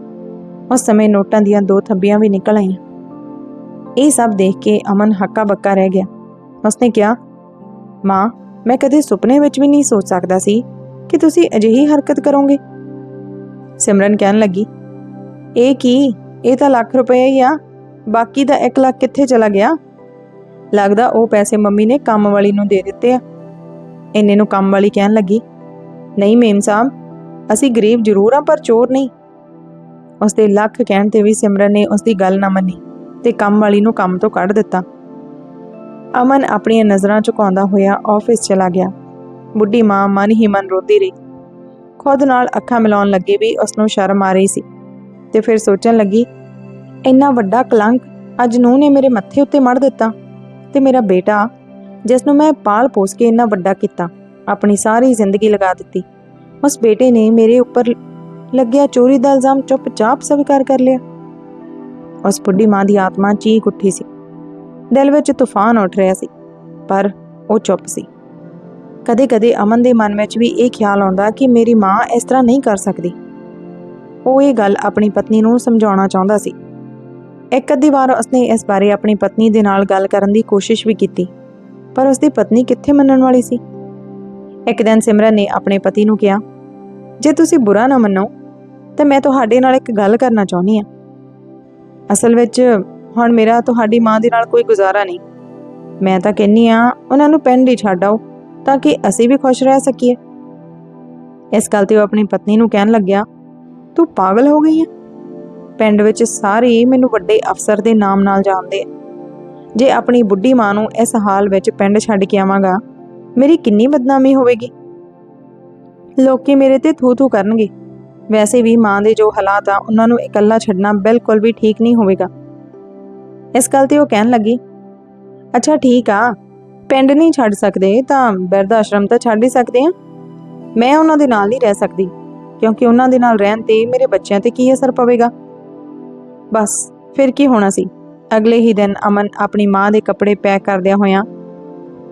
ਉਸ ਸਮੇਂ ਨੋਟਾਂ ਦੀਆਂ ਦੋ ਥੱਬੀਆਂ ਵੀ ਨਿਕਲ ਆਈਆਂ। ਇਹ ਸਭ ਦੇਖ ਕੇ ਅਮਨ ਹੱਕਾ ਬੱਕਾ ਰਹਿ ਗਿਆ। ਉਸਨੇ ਕਿਹਾ, ਮਾਂ, ਮੈਂ ਕਦੇ ਸੁਪਨੇ ਵਿੱਚ ਵੀ ਨਹੀਂ ਸੋਚ ਸਕਦਾ ਸੀ ਕਿ ਤੁਸੀਂ ਅਜਿਹੀ ਹਰਕਤ ਕਰੋਗੇ। ਸਿਮਰਨ ਕਹਿਣ ਲੱਗੀ, ਇਹ ਕੀ? ਇਹ ਤਾਂ ਲੱਖ ਰੁਪਏ ਹੀ ਆ। ਬਾਕੀ ਦਾ 1 ਲੱਖ ਕਿੱਥੇ ਚਲਾ ਗਿਆ? ਲੱਗਦਾ ਉਹ ਪੈਸੇ ਮੰਮੀ ਨੇ ਕੰਮ ਵਾਲੀ ਨੂੰ ਦੇ ਦਿੱਤੇ ਆ। ਇੰਨੇ ਨੂੰ ਕੰਮ ਵਾਲੀ ਕਹਿਣ ਲੱਗੀ, ਨਹੀਂ ਮੇਮ ਸਾਹਿਬ, ਅਸੀਂ ਗਰੀਬ ਜ਼ਰੂਰ ਆ ਪਰ ਚੋਰ ਨਹੀਂ। ਉਸਦੇ ਲੱਖ ਕਹਿਣ ਤੇ ਵੀ ਸਿਮਰਨ ਨੇ ਉਸਦੀ ਗੱਲ ਨਾ ਮੰਨੀ ਤੇ ਕੰਮ ਵਾਲੀ ਨੂੰ ਕੰਮ ਤੋਂ ਕੱਢ ਦਿੱਤਾ। ਅਮਨ ਆਪਣੀਆਂ ਨਜ਼ਰਾਂ ਝੁਕਾਉਂਦਾ ਹੋਇਆ ਆਫਿਸ ਚਲਾ ਗਿਆ। ਬੁੱਢੀ ਮਾਂ ਮਨ ਹੀ ਮਨ ਰੋਦੀ ਰਹੀ। ਖੁਦ ਨਾਲ ਅੱਖਾਂ ਮਿਲਾਉਣ ਲੱਗੇ ਵੀ ਉਸ ਨੂੰ ਸ਼ਰਮ ਆ ਰਹੀ ਸੀ ਤੇ ਫਿਰ ਸੋਚਣ ਲੱਗੀ, ਇੰਨਾ ਵੱਡਾ ਕਲੰਕ ਅੱਜ ਨੂੰ ਨੇ ਮੇਰੇ ਮੱਥੇ ਉੱਤੇ ਮੜ ਦਿੱਤਾ ਤੇ ਮੇਰਾ ਬੇਟਾ ਜਿਸ ਨੂੰ ਮੈਂ ਪਾਲ ਪੋਸ ਕੇ ਇੰਨਾ ਵੱਡਾ ਕੀਤਾ, ਆਪਣੀ ਸਾਰੀ ਜ਼ਿੰਦਗੀ ਲਗਾ ਦਿੱਤੀ। ਉਸ ਬੇਟੇ ਨੇ ਮੇਰੇ ਉੱਪਰ ਲੱਗਿਆ ਚੋਰੀ ਦਾ ਇਲਜ਼ਾਮ ਚੁੱਪਚਾਪ ਸਵੀਕਾਰ ਕਰ ਲਿਆ। ਉਸ ਬੁੱਢੀ ਮਾਂ ਦੀ ਆਤਮਾ ਚੀਕ ਉੱਠੀ ਸੀ। ਦਿਲ ਵਿੱਚ ਤੂਫਾਨ ਉੱਠ ਰਿਹਾ ਸੀ, ਪਰ ਉਹ ਚੁੱਪ ਸੀ। ਕਦੇ-ਕਦੇ ਅਮਨ ਦੇ ਮਨ ਵਿੱਚ ਵੀ ਇਹ ਖਿਆਲ ਆਉਂਦਾ ਕਿ ਮੇਰੀ ਮਾਂ ਇਸ ਤਰ੍ਹਾਂ ਨਹੀਂ ਕਰ ਸਕਦੀ। ਉਹ ਇਹ ਗੱਲ ਆਪਣੀ ਪਤਨੀ ਨੂੰ ਸਮਝਾਉਣਾ ਚਾਹੁੰਦਾ ਸੀ। ਇੱਕ ਅੱਧੀ ਵਾਰ ਉਸਨੇ ਇਸ ਬਾਰੇ ਆਪਣੀ ਪਤਨੀ ਦੇ ਨਾਲ ਗੱਲ ਕਰਨ ਦੀ ਕੋਸ਼ਿਸ਼ ਵੀ ਕੀਤੀ। ਪਰ ਉਸਦੀ ਪਤਨੀ ਕਿੱਥੇ ਮੰਨਣ ਵਾਲੀ ਸੀ? ਇੱਕ ਦਿਨ ਸਿਮਰਨ ਨੇ ਆਪਣੇ ਪਤੀ ਨੂੰ ਕਿਹਾ, ਜੇ ਤੁਸੀਂ ਬੁਰਾ ਨਾ ਮੰਨੋ, ਤਾਂ ਮੈਂ ਤੁਹਾਡੇ ਨਾਲ ਇੱਕ ਗੱਲ ਕਰਨਾ ਚਾਹੁੰਦੀ ਹਾਂ। ਅਸਲ ਵਿੱਚ ਹੁਣ ਮੇਰਾ ਤੁਹਾਡੀ ਮਾਂ ਦੇ ਨਾਲ ਕੋਈ ਗੁਜ਼ਾਰਾ ਨਹੀਂ। ਮੈਂ ਤਾਂ ਕਹਿੰਨੀ ਆ ਉਹਨਾਂ ਨੂੰ ਪਿੰਡ ਹੀ ਛੱਡ ਆਓ, ਤਾਂ ਕਿ ਅਸੀਂ ਵੀ ਖੁਸ਼ ਰਹਿ ਸਕੀਏ। ਇਸ ਗੱਲ ਤੇ ਉਹ ਆਪਣੀ ਪਤਨੀ ਨੂੰ ਕਹਿਣ ਲੱਗਿਆ, ਤੂੰ ਪਾਗਲ ਹੋ ਗਈ ਹੈ। ਪਿੰਡ ਵਿੱਚ ਸਾਰੇ ਮੈਨੂੰ ਵੱਡੇ ਅਫਸਰ ਦੇ ਨਾਮ ਨਾਲ ਜਾਣਦੇ ਆ। ਜੇ ਆਪਣੀ ਬੁੱਢੀ ਮਾਂ ਨੂੰ ਇਸ ਹਾਲ ਵਿੱਚ ਪਿੰਡ ਛੱਡ ਕੇ ਆਵਾਂਗਾ, ਮੇਰੀ ਕਿੰਨੀ ਬਦਨਾਮੀ ਹੋਵੇਗੀ? ਲੋਕੀ ਮੇਰੇ ਤੇ ਥੂ ਥੂ ਕਰਨਗੇ। ਵੈਸੇ ਵੀ ਮਾਂ ਦੇ ਜੋ ਹਾਲਾਤ ਆ, ਉਹਨਾਂ ਨੂੰ ਇਕੱਲਾ ਛੱਡਣਾ ਬਿਲਕੁਲ ਵੀ ਠੀਕ ਨਹੀਂ ਹੋਵੇਗਾ। ਇਸ ਗੱਲ ਤੇ ਉਹ ਕਹਿਣ ਲੱਗੀ, ਅੱਛਾ, ਠੀਕ ਆ। ਪਿੰਡ ਨਹੀਂ ਛੱਡ ਸਕਦੇ, ਤਾਂ ਬਿਰਧ ਆਸ਼ਰਮ ਤਾਂ ਛੱਡ ਹੀ ਸਕਦੇ ਆ। ਮੈਂ ਉਹਨਾਂ ਦੇ ਨਾਲ ਨਹੀਂ ਰਹਿ ਸਕਦੀ, ਕਿਉਂਕਿ ਉਹਨਾਂ ਦੇ ਨਾਲ ਰਹਿਣ ਤੇ ਮੇਰੇ ਬੱਚਿਆਂ ਤੇ ਕੀ ਅਸਰ ਪਵੇਗਾ? ਬਸ, ਫਿਰ ਕੀ ਹੋਣਾ ਸੀ? ਅਗਲੇ ਹੀ ਦਿਨ ਅਮਨ ਆਪਣੀ ਮਾਂ ਦੇ ਕੱਪੜੇ ਪੈਕ ਕਰਦਿਆਂ ਹੋਇਆਂ,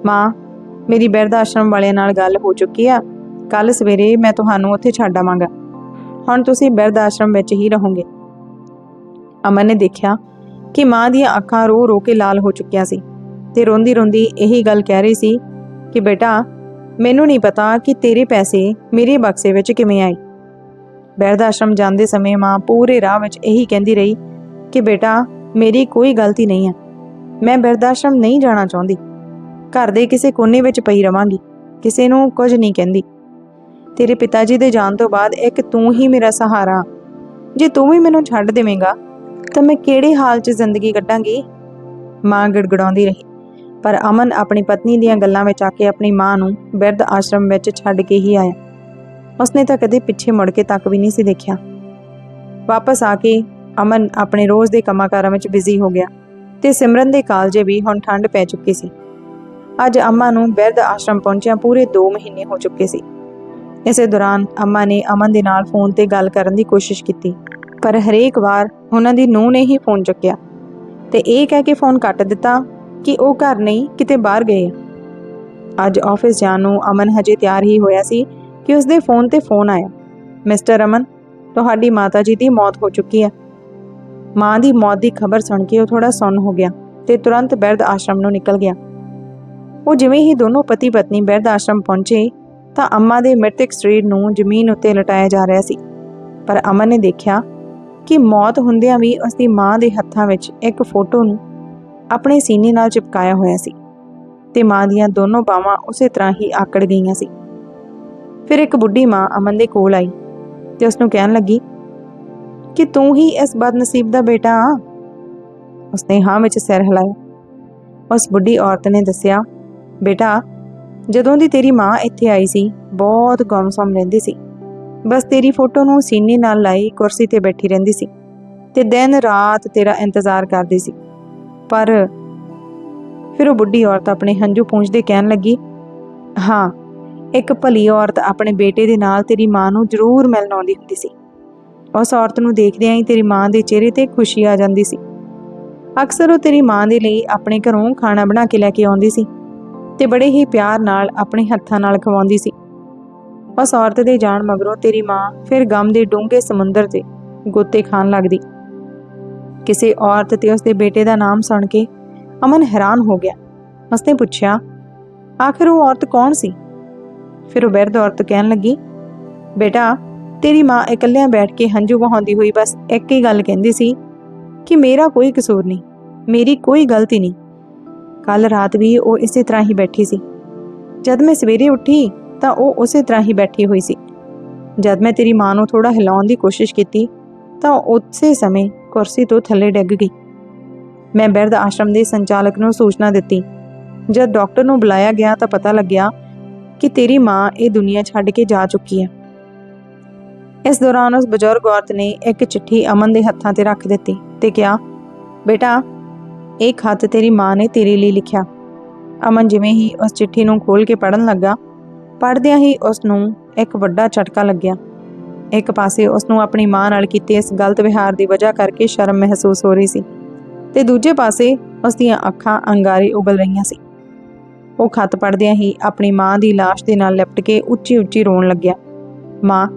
ਮਾਂ, ਮੇਰੀ ਬਿਰਧ ਆਸ਼ਰਮ ਵਾਲਿਆਂ ਨਾਲ ਗੱਲ ਹੋ ਚੁੱਕੀ ਆ। ਕੱਲ ਸਵੇਰੇ ਮੈਂ ਤੁਹਾਨੂੰ ਉੱਥੇ ਛੱਡ ਆਵਾਂਗਾ। ਹੁਣ ਤੁਸੀਂ ਬਿਰਧ ਆਸ਼ਰਮ ਵਿੱਚ ਹੀ ਰਹੋਗੇ ਅਮਨ ਨੇ ਦੇਖਿਆ ਕਿ ਮਾਂ ਦੀਆਂ ਅੱਖਾਂ ਰੋ ਰੋ ਕੇ ਲਾਲ ਹੋ ਚੁੱਕੀਆਂ ਸੀ ਤੇ ਰੋਂਦੀ ਰੋਂਦੀ ਇਹੀ ਗੱਲ ਕਹਿ ਰਹੀ ਸੀ ਕਿ, ਬੇਟਾ, ਮੈਨੂੰ ਨਹੀਂ ਪਤਾ ਕਿ ਤੇਰੇ ਪੈਸੇ ਮੇਰੇ ਬਕਸੇ ਵਿੱਚ ਕਿਵੇਂ ਆਏ। ਬਿਰਧ ਆਸ਼ਰਮ ਜਾਂਦੇ ਸਮੇਂ ਮਾਂ ਪੂਰੇ ਰਾਹ ਵਿੱਚ ਇਹੀ ਕਹਿੰਦੀ ਰਹੀ ਕਿ, ਬੇਟਾ ਮੇਰੀ ਕੋਈ ਗਲਤੀ ਨਹੀਂ ਹੈ। ਮੈਂ ਬਿਰਧ ਆਸ਼ਰਮ ਨਹੀਂ ਜਾਣਾ ਚਾਹੁੰਦੀ। ਘਰ ਦੇ ਕਿਸੇ ਕੋਨੇ ਵਿੱਚ ਪਈ ਰਵਾਂਗੀ। ਕਿਸੇ ਨੂੰ ਕੁਝ ਨਹੀਂ ਕਹਿੰਦੀ। ਤੇਰੇ ਪਿਤਾ ਜੀ ਦੇ ਜਾਣ ਤੋਂ ਬਾਅਦ ਇੱਕ ਤੂੰ ਹੀ ਮੇਰਾ ਸਹਾਰਾ। ਜੇ ਤੂੰ ਵੀ ਮੈਨੂੰ ਛੱਡ ਦੇਵੇਂਗਾ, ਤਾਂ ਮੈਂ ਕਿਹੜੇ ਹਾਲ 'ਚ ਜ਼ਿੰਦਗੀ ਕੱਢਾਂਗੀ? ਮਾਂ ਗੜਗੜਾਉਂਦੀ ਰਹੀ। ਪਰ ਅਮਨ ਆਪਣੀ ਪਤਨੀ ਦੀਆਂ ਗੱਲਾਂ ਵਿੱਚ ਆ ਕੇ ਆਪਣੀ ਮਾਂ ਨੂੰ ਬਿਰਧ ਆਸ਼ਰਮ ਵਿੱਚ ਛੱਡ ਕੇ ਹੀ ਆਇਆ। ਉਸਨੇ ਤਾਂ ਕਦੇ ਪਿੱਛੇ ਮੁੜ ਕੇ ਤੱਕ ਵੀ ਨਹੀਂ ਸੀ ਦੇਖਿਆ। ਵਾਪਸ ਆ ਕੇ ਅਮਨ ਆਪਣੇ ਰੋਜ਼ ਦੇ ਕੰਮਾਂ-ਕਾਰਾਂ ਵਿੱਚ ਬਿਜ਼ੀ ਹੋ ਗਿਆ ਤੇ ਸਿਮਰਨ ਦੇ ਕਾਲਜੇ ਵੀ ਹੁਣ ਠੰਡ ਪੈ ਚੁੱਕੀ ਸੀ। ਅੱਜ ਅੰਮਾ ਨੂੰ ਬਿਰਧ ਆਸ਼ਰਮ ਪਹੁੰਚਿਆ ਪੂਰੇ 2 ਮਹੀਨੇ ਹੋ ਚੁੱਕੇ ਸੀ। ਇਸੇ ਦੌਰਾਨ ਅੰਮਾ ਨੇ ਅਮਨ ਦੇ ਨਾਲ ਫੋਨ ਤੇ ਗੱਲ ਕਰਨ ਦੀ ਕੋਸ਼ਿਸ਼ ਕੀਤੀ, ਪਰ ਹਰੇਕ ਵਾਰ ਉਹਨਾਂ ਦੀ ਨੂੰਹ ਨੇ ਹੀ ਫੋਨ ਚੁੱਕਿਆ ਤੇ ਇਹ ਕਹਿ ਕੇ ਫੋਨ ਕੱਟ ਦਿੱਤਾ ਕਿ ਉਹ ਘਰ ਨਹੀਂ, ਕਿਤੇ ਬਾਹਰ ਗਏ ਅੱਜ ਆਫਿਸ ਜਾਣ ਨੂੰ ਅਮਨ ਹਜੇ ਤਿਆਰ ਹੀ ਹੋਇਆ ਸੀ ਕਿ ਉਸਦੇ ਫੋਨ ਤੇ ਫੋਨ ਆਇਆ। ਮਿਸਟਰ ਅਮਨ, ਤੁਹਾਡੀ ਮਾਤਾ ਜੀ ਦੀ ਮੌਤ ਹੋ ਚੁੱਕੀ ਹੈ। ਮਾਂ ਦੀ ਮੌਤ ਦੀ ਖਬਰ ਸੁਣ ਕੇ ਉਹ ਥੋੜਾ ਸੁੰਨ ਹੋ ਗਿਆ ਤੇ ਤੁਰੰਤ ਬਿਰਧ ਆਸ਼ਰਮ ਨੂੰ ਨਿਕਲ ਗਿਆ। ਉਹ ਜਿਵੇਂ ਹੀ ਦੋਨੋਂ ਪਤੀ ਪਤਨੀ ਬਿਰਧ ਆਸ਼ਰਮ ਪਹੁੰਚੇ, ਤਾਂ ਅੰਮਾ ਦੇ ਮ੍ਰਿਤਕ ਸਰੀਰ ਨੂੰ ਜ਼ਮੀਨ ਉੱਤੇ ਲਟਾਇਆ ਜਾ ਰਿਹਾ ਸੀ। ਪਰ ਅਮਨ ਨੇ ਦੇਖਿਆ ਕਿ ਮੌਤ ਹੁੰਦਿਆਂ ਵੀ ਉਸ ਦੀ ਮਾਂ ਦੇ ਹੱਥਾਂ ਵਿੱਚ ਇੱਕ ਫੋਟੋ ਨੂੰ ਆਪਣੇ ਸੀਨੇ ਨਾਲ ਚਿਪਕਾਇਆ ਹੋਇਆ ਸੀ ਤੇ ਮਾਂ ਦੀਆਂ ਦੋਨੋਂ ਬਾਹਾਂ ਉਸੇ ਤਰ੍ਹਾਂ ਹੀ ਆਕੜ ਗਈਆਂ ਸੀ। ਫਿਰ ਇੱਕ ਬੁੱਢੀ ਮਾਂ ਅਮਨ ਦੇ ਕੋਲ ਆਈ ਤੇ ਉਸ ਨੂੰ ਕਹਿਣ ਲੱਗੀ ਕਿ ਤੂੰ ਹੀ ਇਸ ਬਦਨਸੀਬ ਦਾ ਬੇਟਾ ਆ? ਉਸਨੇ ਹਾਂ ਵਿੱਚ ਸਿਰ ਹਿਲਾਇਆ। ਉਸ ਬੁੱਢੀ ਔਰਤ ਨੇ ਦੱਸਿਆ, ਬੇਟਾ, ਜਦੋਂ ਦੀ ਤੇਰੀ ਮਾਂ ਇੱਥੇ ਆਈ ਸੀ, ਬਹੁਤ ਗੁੰਮਸਮ ਰਹਿੰਦੀ ਸੀ। ਬਸ ਤੇਰੀ ਫੋਟੋ ਨੂੰ ਸੀਨੇ ਨਾਲ ਲਾਈ ਕੁਰਸੀ ਤੇ ਬੈਠੀ ਰਹਿੰਦੀ ਸੀ ਤੇ ਦਿਨ ਰਾਤ ਤੇਰਾ ਇੰਤਜ਼ਾਰ ਕਰਦੀ ਸੀ। ਪਰ ਫਿਰ ਉਹ ਬੁੱਢੀ ਔਰਤ ਆਪਣੇ ਹੰਝੂ ਪੂੰਝਦੇ ਕਹਿਣ ਲੱਗੀ, ਹਾਂ, ਇੱਕ ਭਲੀ ਔਰਤ ਆਪਣੇ ਬੇਟੇ ਦੇ ਨਾਲ ਤੇਰੀ ਮਾਂ ਨੂੰ ਜ਼ਰੂਰ ਮਿਲਣ ਆਉਂਦੀ ਹੁੰਦੀ ਸੀ। ਉਸ ਔਰਤ ਨੂੰ ਦੇਖਦਿਆਂ ਹੀ ਤੇਰੀ ਮਾਂ ਦੇ ਚਿਹਰੇ ਤੇ ਖੁਸ਼ੀ ਆ ਜਾਂਦੀ ਸੀ। ਅਕਸਰ ਉਹ ਤੇਰੀ ਮਾਂ ਦੇ ਲਈ ਆਪਣੇ ਘਰੋਂ ਖਾਣਾ ਬਣਾ ਕੇ ਲੈ ਕੇ ਆਉਂਦੀ ਸੀ ਤੇ ਬੜੇ ਹੀ ਪਿਆਰ ਨਾਲ ਆਪਣੇ ਹੱਥਾਂ ਨਾਲ ਖਵਾਉਂਦੀ ਸੀ। ਉਸ ਔਰਤ ਦੇ ਜਾਣ ਮਗਰੋਂ ਤੇਰੀ ਮਾਂ ਫਿਰ ਗਮ ਦੇ ਡੂੰਘੇ ਸਮੁੰਦਰ ਤੇ ਗੋਤੇ ਖਾਣ ਲੱਗਦੀ। ਕਿਸੇ ਔਰਤ ਤੇ ਉਸਦੇ ਬੇਟੇ ਦਾ ਨਾਮ ਸੁਣ ਕੇ ਅਮਨ ਹੈਰਾਨ ਹੋ ਗਿਆ। ਉਸਨੇ ਪੁੱਛਿਆ, ਆਖਿਰ ਉਹ ਔਰਤ ਕੌਣ ਸੀ? ਫਿਰ ਉਹ ਬਿਰਧ ਔਰਤ ਕਹਿਣ ਲੱਗੀ, ਬੇਟਾ ਤੇਰੀ ਮਾਂ ਇਕੱਲਿਆਂ ਬੈਠ ਕੇ ਹੰਝੂ ਵਹਾਉਂਦੀ ਹੋਈ ਬਸ ਇੱਕ ਹੀ ਗੱਲ ਕਹਿੰਦੀ ਸੀ ਕਿ ਮੇਰਾ ਕੋਈ ਕਸੂਰ ਨਹੀਂ, ਮੇਰੀ ਕੋਈ ਗਲਤੀ ਨਹੀਂ। ਕੱਲ ਰਾਤ ਵੀ ਉਹ ਇਸੇ ਤਰ੍ਹਾਂ ਹੀ ਬੈਠੀ ਸੀ। ਜਦ ਮੈਂ ਸਵੇਰੇ ਉੱਠੀ ਤਾਂ ਉਹ ਉਸੇ ਤਰ੍ਹਾਂ ਹੀ ਬੈਠੀ ਹੋਈ ਸੀ। ਜਦ ਮੈਂ ਤੇਰੀ ਮਾਂ ਨੂੰ ਥੋੜਾ ਹਿਲਾਉਣ ਦੀ ਕੋਸ਼ਿਸ਼ ਕੀਤੀ ਤਾਂ ਉਸੇ ਸਮੇਂ ਕੁਰਸੀ ਤੋਂ ਥੱਲੇ ਡਿੱਗ ਗਈ। ਮੈਂ ਬਿਰਧ ਆਸ਼ਰਮ ਦੇ ਸੰਚਾਲਕ ਨੂੰ ਸੂਚਨਾ ਦਿੱਤੀ। ਜਦ ਡਾਕਟਰ ਨੂੰ ਬੁਲਾਇਆ ਗਿਆ ਤਾਂ ਪਤਾ ਲੱਗਿਆ ਕਿ ਤੇਰੀ ਮਾਂ ਇਹ ਦੁਨੀਆ ਛੱਡ ਕੇ ਜਾ ਚੁੱਕੀ ਹੈ। ਇਸ ਦੌਰਾਨ ਉਸ ਬਜ਼ੁਰਗ ਔਰਤ ਨੇ ਇੱਕ ਚਿੱਠੀ ਅਮਨ ਦੇ ਹੱਥਾਂ ਤੇ ਰੱਖ ਦਿੱਤੀ ਤੇ ਕਿਹਾ, ਬੇਟਾ, ਇਹ ਖਤ ਤੇਰੀ ਮਾਂ ਨੇ ਤੇਰੇ ਲਈ ਲਿਖਿਆ। ਅਮਨ ਜਿਵੇਂ ਹੀ ਉਸ ਚਿੱਠੀ ਨੂੰ ਖੋਲ ਕੇ ਪੜਨ ਲੱਗਾ ਪੜਦਿਆਂ ਹੀ ਉਸ ਨੂੰ ਇੱਕ ਵੱਡਾ ਝਟਕਾ ਲੱਗਿਆ। ਇੱਕ ਪਾਸੇ ਉਸ ਨੂੰ ਆਪਣੀ ਮਾਂ ਨਾਲ ਕੀਤੇ ਇਸ ਗਲਤ ਵਿਹਾਰ ਦੀ ਵਜ੍ਹਾ ਕਰਕੇ ਸ਼ਰਮ ਮਹਿਸੂਸ ਹੋ ਰਹੀ ਸੀ ਤੇ ਦੂਜੇ ਪਾਸੇ ਉਸ ਦੀਆਂ ਅੱਖਾਂ ਅੰਗਾਰੇ ਉਬਲ ਰਹੀਆਂ ਸੀ। ਉਹ ਖਤ ਪੜਦਿਆਂ ਹੀ ਆਪਣੀ ਮਾਂ ਦੀ ਲਾਸ਼ ਦੇ ਨਾਲ ਲਿਪਟ ਕੇ ਉੱਚੀ ਉੱਚੀ ਰੋਣ ਲੱਗਿਆ। ਮਾਂ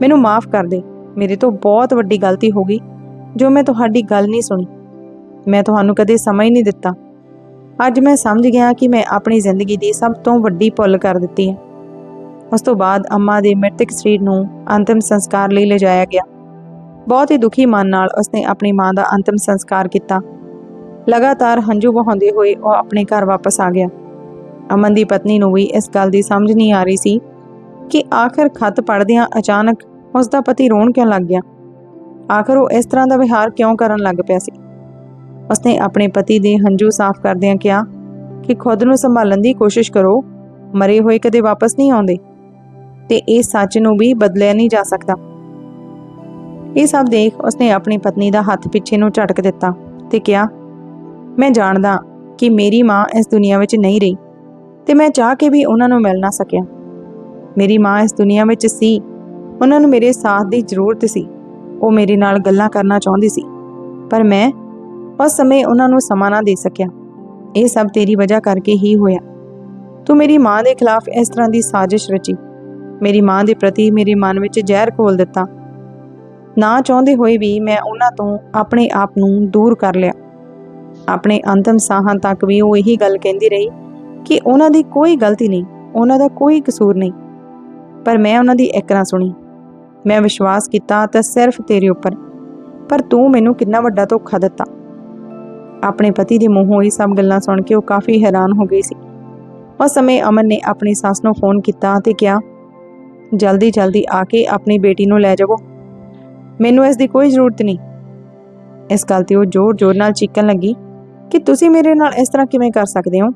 ਮੈਨੂੰ ਮਾਫ ਕਰ ਦੇ। ਮੇਰੇ ਤੋਂ ਬਹੁਤ ਵੱਡੀ ਗਲਤੀ ਹੋ ਗਈ, ਜੋ ਮੈਂ ਤੁਹਾਡੀ ਗੱਲ ਨਹੀਂ ਸੁਣੀ। ਮੈਂ ਤੁਹਾਨੂੰ ਕਦੇ ਸਮਝ ਨਹੀਂ ਦਿੱਤਾ। ਅੱਜ ਮੈਂ ਸਮਝ ਗਿਆ ਕਿ ਮੈਂ ਆਪਣੀ ਜ਼ਿੰਦਗੀ ਦੀ ਸਭ ਤੋਂ ਵੱਡੀ ਭੁੱਲ ਕਰ ਦਿੱਤੀ ਹੈ। ਉਸ ਤੋਂ ਬਾਅਦ ਅੰਮਾ ਦੇ ਮ੍ਰਿਤਕ ਸਰੀਰ ਨੂੰ ਅੰਤਿਮ ਸੰਸਕਾਰ ਲਈ ਲਿਜਾਇਆ ਗਿਆ। ਬਹੁਤ ਹੀ ਦੁਖੀ ਮਨ ਨਾਲ ਉਸਨੇ ਆਪਣੀ ਮਾਂ ਦਾ ਅੰਤਿਮ ਸੰਸਕਾਰ ਕੀਤਾ। ਲਗਾਤਾਰ ਹੰਝੂ ਵਹਾਉਂਦੇ ਹੋਏ ਉਹ ਆਪਣੇ ਘਰ ਵਾਪਸ ਆ ਗਿਆ। ਅਮਨ ਦੀ ਪਤਨੀ ਨੂੰ ਵੀ ਇਸ ਗੱਲ ਦੀ ਸਮਝ ਨਹੀਂ ਆ ਰਹੀ ਸੀ ਕਿ ਆਖਰ ਖਤ ਪੜਦਿਆਂ ਅਚਾਨਕ ਉਸ ਦਾ ਪਤੀ ਰੋਣ ਕਿਉਂ ਲੱਗ ਗਿਆ? ਆਖਰ ਉਹ ਇਸ ਤਰ੍ਹਾਂ ਦਾ ਵਿਹਾਰ ਕਿਉਂ ਕਰਨ ਲੱਗ ਪਿਆ ਸੀ? ਉਸਨੇ ਆਪਣੇ ਪਤੀ ਦੇ ਹੰਝੂ ਸਾਫ਼ ਕਰਦਿਆਂ ਕਿਹਾ ਕਿ ਖੁਦ ਨੂੰ ਸੰਭਾਲਣ ਦੀ ਕੋਸ਼ਿਸ਼ ਕਰੋ, ਮਰੇ ਹੋਏ ਕਦੇ ਵਾਪਸ ਨਹੀਂ ਆਉਂਦੇ। ਤੇ ਇਹ ਸੱਚ ਨੂੰ ਵੀ ਬਦਲਿਆ ਨਹੀਂ ਜਾ ਸਕਦਾ। ਇਹ ਸਭ ਦੇਖ ਉਸਨੇ ਆਪਣੀ ਪਤਨੀ ਦਾ ਹੱਥ ਪਿੱਛੇ ਨੂੰ ਝਟਕ ਦਿੱਤਾ ਤੇ ਕਿਹਾ, ਮੈਂ ਜਾਣਦਾ ਕਿ ਮੇਰੀ ਮਾਂ ਇਸ ਦੁਨੀਆ ਵਿੱਚ ਨਹੀਂ ਰਹੀ ਤੇ ਮੈਂ ਚਾਹ ਕੇ ਵੀ ਉਹਨਾਂ ਨੂੰ ਮਿਲ ਨਾ ਸਕਿਆ। ਮੇਰੀ ਮਾਂ ਇਸ ਦੁਨੀਆ ਵਿੱਚ ਸੀ। ਉਹਨਾਂ ਨੂੰ ਮੇਰੇ ਸਾਥ ਦੀ ਜ਼ਰੂਰਤ ਸੀ। ਉਹ ਮੇਰੇ ਨਾਲ ਗੱਲਾਂ ਕਰਨਾ ਚਾਹੁੰਦੀ ਸੀ। ਪਰ ਮੈਂ ਉਸ ਸਮੇਂ ਉਹਨਾਂ ਨੂੰ ਸਮਾਂ ਨਾ ਦੇ ਸਕਿਆ। ਇਹ ਸਭ ਤੇਰੀ ਵਜ੍ਹਾ ਕਰਕੇ ਹੀ ਹੋਇਆ। ਤੂੰ ਮੇਰੀ ਮਾਂ ਦੇ ਖਿਲਾਫ ਇਸ ਤਰ੍ਹਾਂ ਦੀ ਸਾਜ਼ਿਸ਼ ਰਚੀ। ਮੇਰੀ ਮਾਂ ਦੇ ਪ੍ਰਤੀ ਮੇਰੇ ਮਨ ਵਿੱਚ ਜ਼ਹਿਰ ਖੋਲ ਦਿੱਤਾ। ਨਾ ਚਾਹੁੰਦੇ ਹੋਏ ਵੀ ਮੈਂ ਉਹਨਾਂ ਤੋਂ ਆਪਣੇ ਆਪ ਨੂੰ ਦੂਰ ਕਰ ਲਿਆ। ਆਪਣੇ ਅੰਤਮ ਸਾਹਾਂ ਤੱਕ ਵੀ ਉਹ ਇਹੀ ਗੱਲ ਕਹਿੰਦੀ ਰਹੀ ਕਿ ਉਹਨਾਂ ਦੀ ਕੋਈ ਗਲਤੀ ਨਹੀਂ, ਉਹਨਾਂ ਦਾ ਕੋਈ ਕਸੂਰ ਨਹੀਂ। ਪਰ ਮੈਂ ਉਹਨਾਂ ਦੀ ਇੱਕ ਨਾ ਸੁਣੀ। ਮੈਂ ਵਿਸ਼ਵਾਸ ਕੀਤਾ ਤਾਂ ਸਿਰਫ ਤੇਰੇ ਉੱਪਰ। ਪਰ ਤੂੰ ਮੈਨੂੰ ਕਿੰਨਾ ਵੱਡਾ ਧੋਖਾ ਦਿੱਤਾ। ਆਪਣੇ ਪਤੀ ਦੇ ਮੂੰਹੋਂ ਇਹ ਸਭ ਗੱਲਾਂ ਸੁਣ ਕੇ ਉਹ ਕਾਫੀ ਹੈਰਾਨ ਹੋ ਗਈ ਸੀ। ਉਸ ਸਮੇਂ ਅਮਨ ਨੇ ਆਪਣੀ ਸੱਸ ਨੂੰ ਫੋਨ ਕੀਤਾ ਤੇ ਕਿਹਾ, ਜਲਦੀ ਜਲਦੀ ਆ ਕੇ ਆਪਣੀ ਬੇਟੀ ਨੂੰ ਲੈ ਜਾਵੋ। ਮੈਨੂੰ ਇਸ ਦੀ ਕੋਈ ਜ਼ਰੂਰਤ ਨਹੀਂ। ਇਸ ਗੱਲ ਤੇ ਉਹ ਜ਼ੋਰ-ਜ਼ੋਰ ਨਾਲ ਚੀਕਣ ਲੱਗੀ, ਕਿ ਤੁਸੀਂ ਮੇਰੇ ਨਾਲ ਇਸ ਤਰ੍ਹਾਂ ਕਿਵੇਂ ਕਰ ਸਕਦੇ ਹੋ?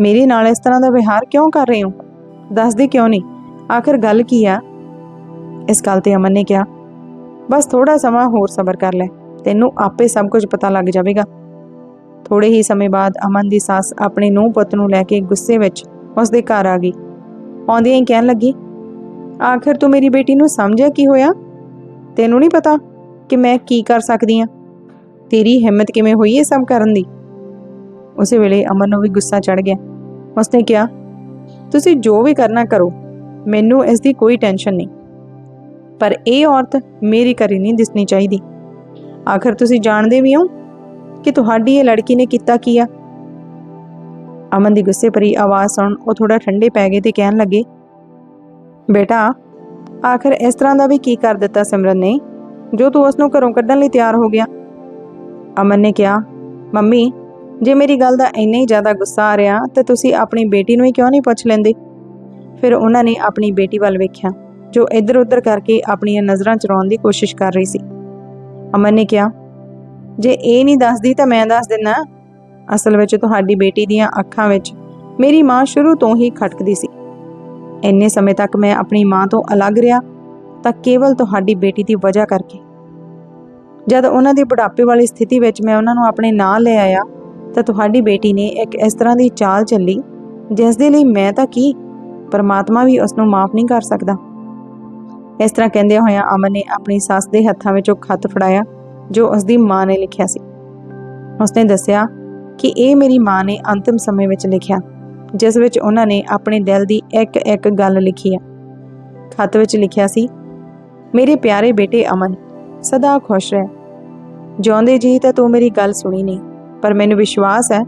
ਮੇਰੇ ਨਾਲ ਇਸ ਤਰ੍ਹਾਂ ਦਾ ਵਿਹਾਰ ਕਿਉਂ ਕਰ ਰਹੇ ਹੋ? ਦੱਸਦੇ ਕਿਉਂ ਨਹੀਂ? ਆਖਰ ਗੱਲ ਕੀ ਆ? ਇਸ ਗੱਲ ਤੇ ਅਮਨ ਨੇ ਕਿਹਾ, ਬਸ ਥੋੜਾ ਸਮਾਂ ਹੋਰ ਸਬਰ ਕਰ ਲੈ, ਤੈਨੂੰ ਆਪੇ ਸਭ ਕੁਝ ਪਤਾ ਲੱਗ ਜਾਵੇਗਾ। ਥੋੜੇ ਹੀ ਸਮੇਂ ਬਾਅਦ ਅਮਨ ਦੀ ਸੱਸ ਆਪਣੇ ਨੂੰਹ ਪੁੱਤ ਨੂੰ ਲੈ ਕੇ ਗੁੱਸੇ ਵਿੱਚ ਉਸ ਦੇ ਘਰ ਆ ਗਈ। ਆਉਂਦਿਆਂ ਹੀ ਕਹਿਣ ਲੱਗੀ, ਆਖਰ ਤੂੰ ਮੇਰੀ ਬੇਟੀ ਨੂੰ ਸਮਝਿਆ ਕੀ ਹੋਇਆ? ਤੈਨੂੰ ਨਹੀਂ ਪਤਾ ਕਿ ਮੈਂ ਕੀ ਕਰ ਸਕਦੀ ਆ? ਤੇਰੀ ਹਿੰਮਤ ਕਿਵੇਂ ਹੋਈ ਇਹ ਸਭ ਕਰਨ ਦੀ? ਉਸੇ ਵੇਲੇ ਅਮਨ ਨੂੰ ਵੀ ਗੁੱਸਾ ਚੜ ਗਿਆ। ਉਸਨੇ ਕਿਹਾ, ਤੁਸੀਂ ਜੋ ਵੀ ਕਰਨਾ ਕਰੋ ਮੈਨੂੰ ਇਸ ਦੀ ਕੋਈ ਟੈਨਸ਼ਨ ਨਹੀਂ। ਪਰ ਇਹ ਔਰਤ ਮੇਰੀ ਘਰੇ ਨਹੀਂ ਦਿਸਣੀ ਚਾਹੀਦੀ। ਆਖਰ ਤੁਸੀਂ ਜਾਣਦੇ ਵੀ ਹੋ ਕਿ ਤੁਹਾਡੀ ਇਹ ਲੜਕੀ ਨੇ ਕੀਤਾ ਕੀ ਆ? ਅਮਨ ਦੀ ਗੁੱਸੇ ਭਰੀ ਆਵਾਜ਼ ਸੁਣ ਉਹ ਥੋੜਾ ਠੰਡੇ ਪੈ ਗਏ ਤੇ ਕਹਿਣ ਲੱਗੇ, ਬੇਟਾ, ਆਖਰ ਇਸ ਤਰ੍ਹਾਂ ਦਾ ਵੀ ਕੀ ਕਰ ਦਿੱਤਾ ਸਿਮਰਨ ਨੇ, ਜੋ ਤੂੰ ਉਸ ਨੂੰ ਘਰੋਂ ਕੱਢਣ ਲਈ ਤਿਆਰ ਹੋ ਗਿਆ? ਅਮਨ ਨੇ ਕਿਹਾ, ਮੰਮੀ, ਜੇ ਮੇਰੀ ਗੱਲ ਦਾ ਇੰਨਾ ਹੀ ਜ਼ਿਆਦਾ ਗੁੱਸਾ ਆ ਰਿਹਾ, ਤਾਂ ਤੁਸੀਂ ਆਪਣੀ ਬੇਟੀ ਨੂੰ ਹੀ ਕਿਉਂ ਨਹੀਂ ਪੁੱਛ ਲੈਂਦੇ? ਫਿਰ ਉਹਨਾਂ ਨੇ ਆਪਣੀ ਬੇਟੀ ਵੱਲ ਵੇਖਿਆ, ਜੋ ਇੱਧਰ ਉੱਧਰ ਕਰਕੇ ਆਪਣੀਆਂ ਨਜ਼ਰਾਂ ਚੁਰਾਉਣ ਦੀ ਕੋਸ਼ਿਸ਼ ਕਰ ਰਹੀ ਸੀ। ਅਮਨ ਨੇ ਕਿਹਾ, ਜੇ ਇਹ ਨਹੀਂ ਦੱਸਦੀ ਤਾਂ ਮੈਂ ਦੱਸ ਦਿੰਨਾ। ਅਸਲ ਵਿੱਚ ਤੁਹਾਡੀ ਬੇਟੀ ਦੀਆਂ ਅੱਖਾਂ ਵਿੱਚ ਮੇਰੀ ਮਾਂ ਸ਼ੁਰੂ ਤੋਂ ਹੀ ਖਟਕਦੀ ਸੀ। ਇੰਨੇ ਸਮੇਂ ਤੱਕ ਮੈਂ ਆਪਣੀ ਮਾਂ ਤੋਂ ਅਲੱਗ ਰਿਹਾ ਤਾਂ ਕੇਵਲ ਤੁਹਾਡੀ ਬੇਟੀ ਦੀ ਵਜ੍ਹਾ ਕਰਕੇ। ਜਦ ਉਹਨਾਂ ਦੀ ਬੁਢਾਪੇ ਵਾਲੀ ਸਥਿਤੀ ਵਿੱਚ ਮੈਂ ਉਹਨਾਂ ਨੂੰ ਆਪਣੇ ਨਾਲ ਲੈ ਆਇਆ ਤਾਂ ਤੁਹਾਡੀ ਬੇਟੀ ਨੇ ਇੱਕ ਇਸ ਤਰ੍ਹਾਂ ਦੀ ਚਾਲ ਚੱਲੀ, ਜਿਸ ਦੇ ਲਈ ਮੈਂ ਤਾਂ ਕੀ ਪਰਮਾਤਮਾ ਵੀ ਉਸ ਨੂੰ ਮਾਫ ਨਹੀਂ ਕਰ ਸਕਦਾ। ਇਸ ਤਰ੍ਹਾਂ ਕਹਿੰਦਿਆਂ ਹੋਇਆ ਅਮਨ ਨੇ ਆਪਣੀ ਸੱਸ ਦੇ ਹੱਥਾਂ ਵਿੱਚੋਂ ਖੱਤ ਫੜਾਇਆ, ਜੋ ਉਸ ਦੀ ਮਾਂ ਨੇ ਲਿਖਿਆ ਸੀ। ਉਸਨੇ ਦੱਸਿਆ ਕਿ ਇਹ ਮੇਰੀ ਮਾਂ ਨੇ ਅੰਤਿਮ ਸਮੇਂ ਵਿੱਚ ਲਿਖਿਆ, ਜਿਸ ਵਿੱਚ ਉਹਨਾਂ ਨੇ ਆਪਣੇ ਦਿਲ ਦੀ ਇੱਕ ਇੱਕ ਗੱਲ ਲਿਖੀ ਹੈ ਖੱਤ ਵਿੱਚ ਲਿਖਿਆ ਸੀ, ਮੇਰੇ ਪਿਆਰੇ ਬੇਟੇ ਅਮਨ, ਸਦਾ ਖੁਸ਼ ਰਹਿ। ਜਿਉਂਦੇ ਜੀ ਤਾਂ ਤੂੰ ਮੇਰੀ ਗੱਲ ਸੁਣੀ ਨਹੀਂ ਪਰ ਮੈਨੂੰ ਵਿਸ਼ਵਾਸ ਹੈ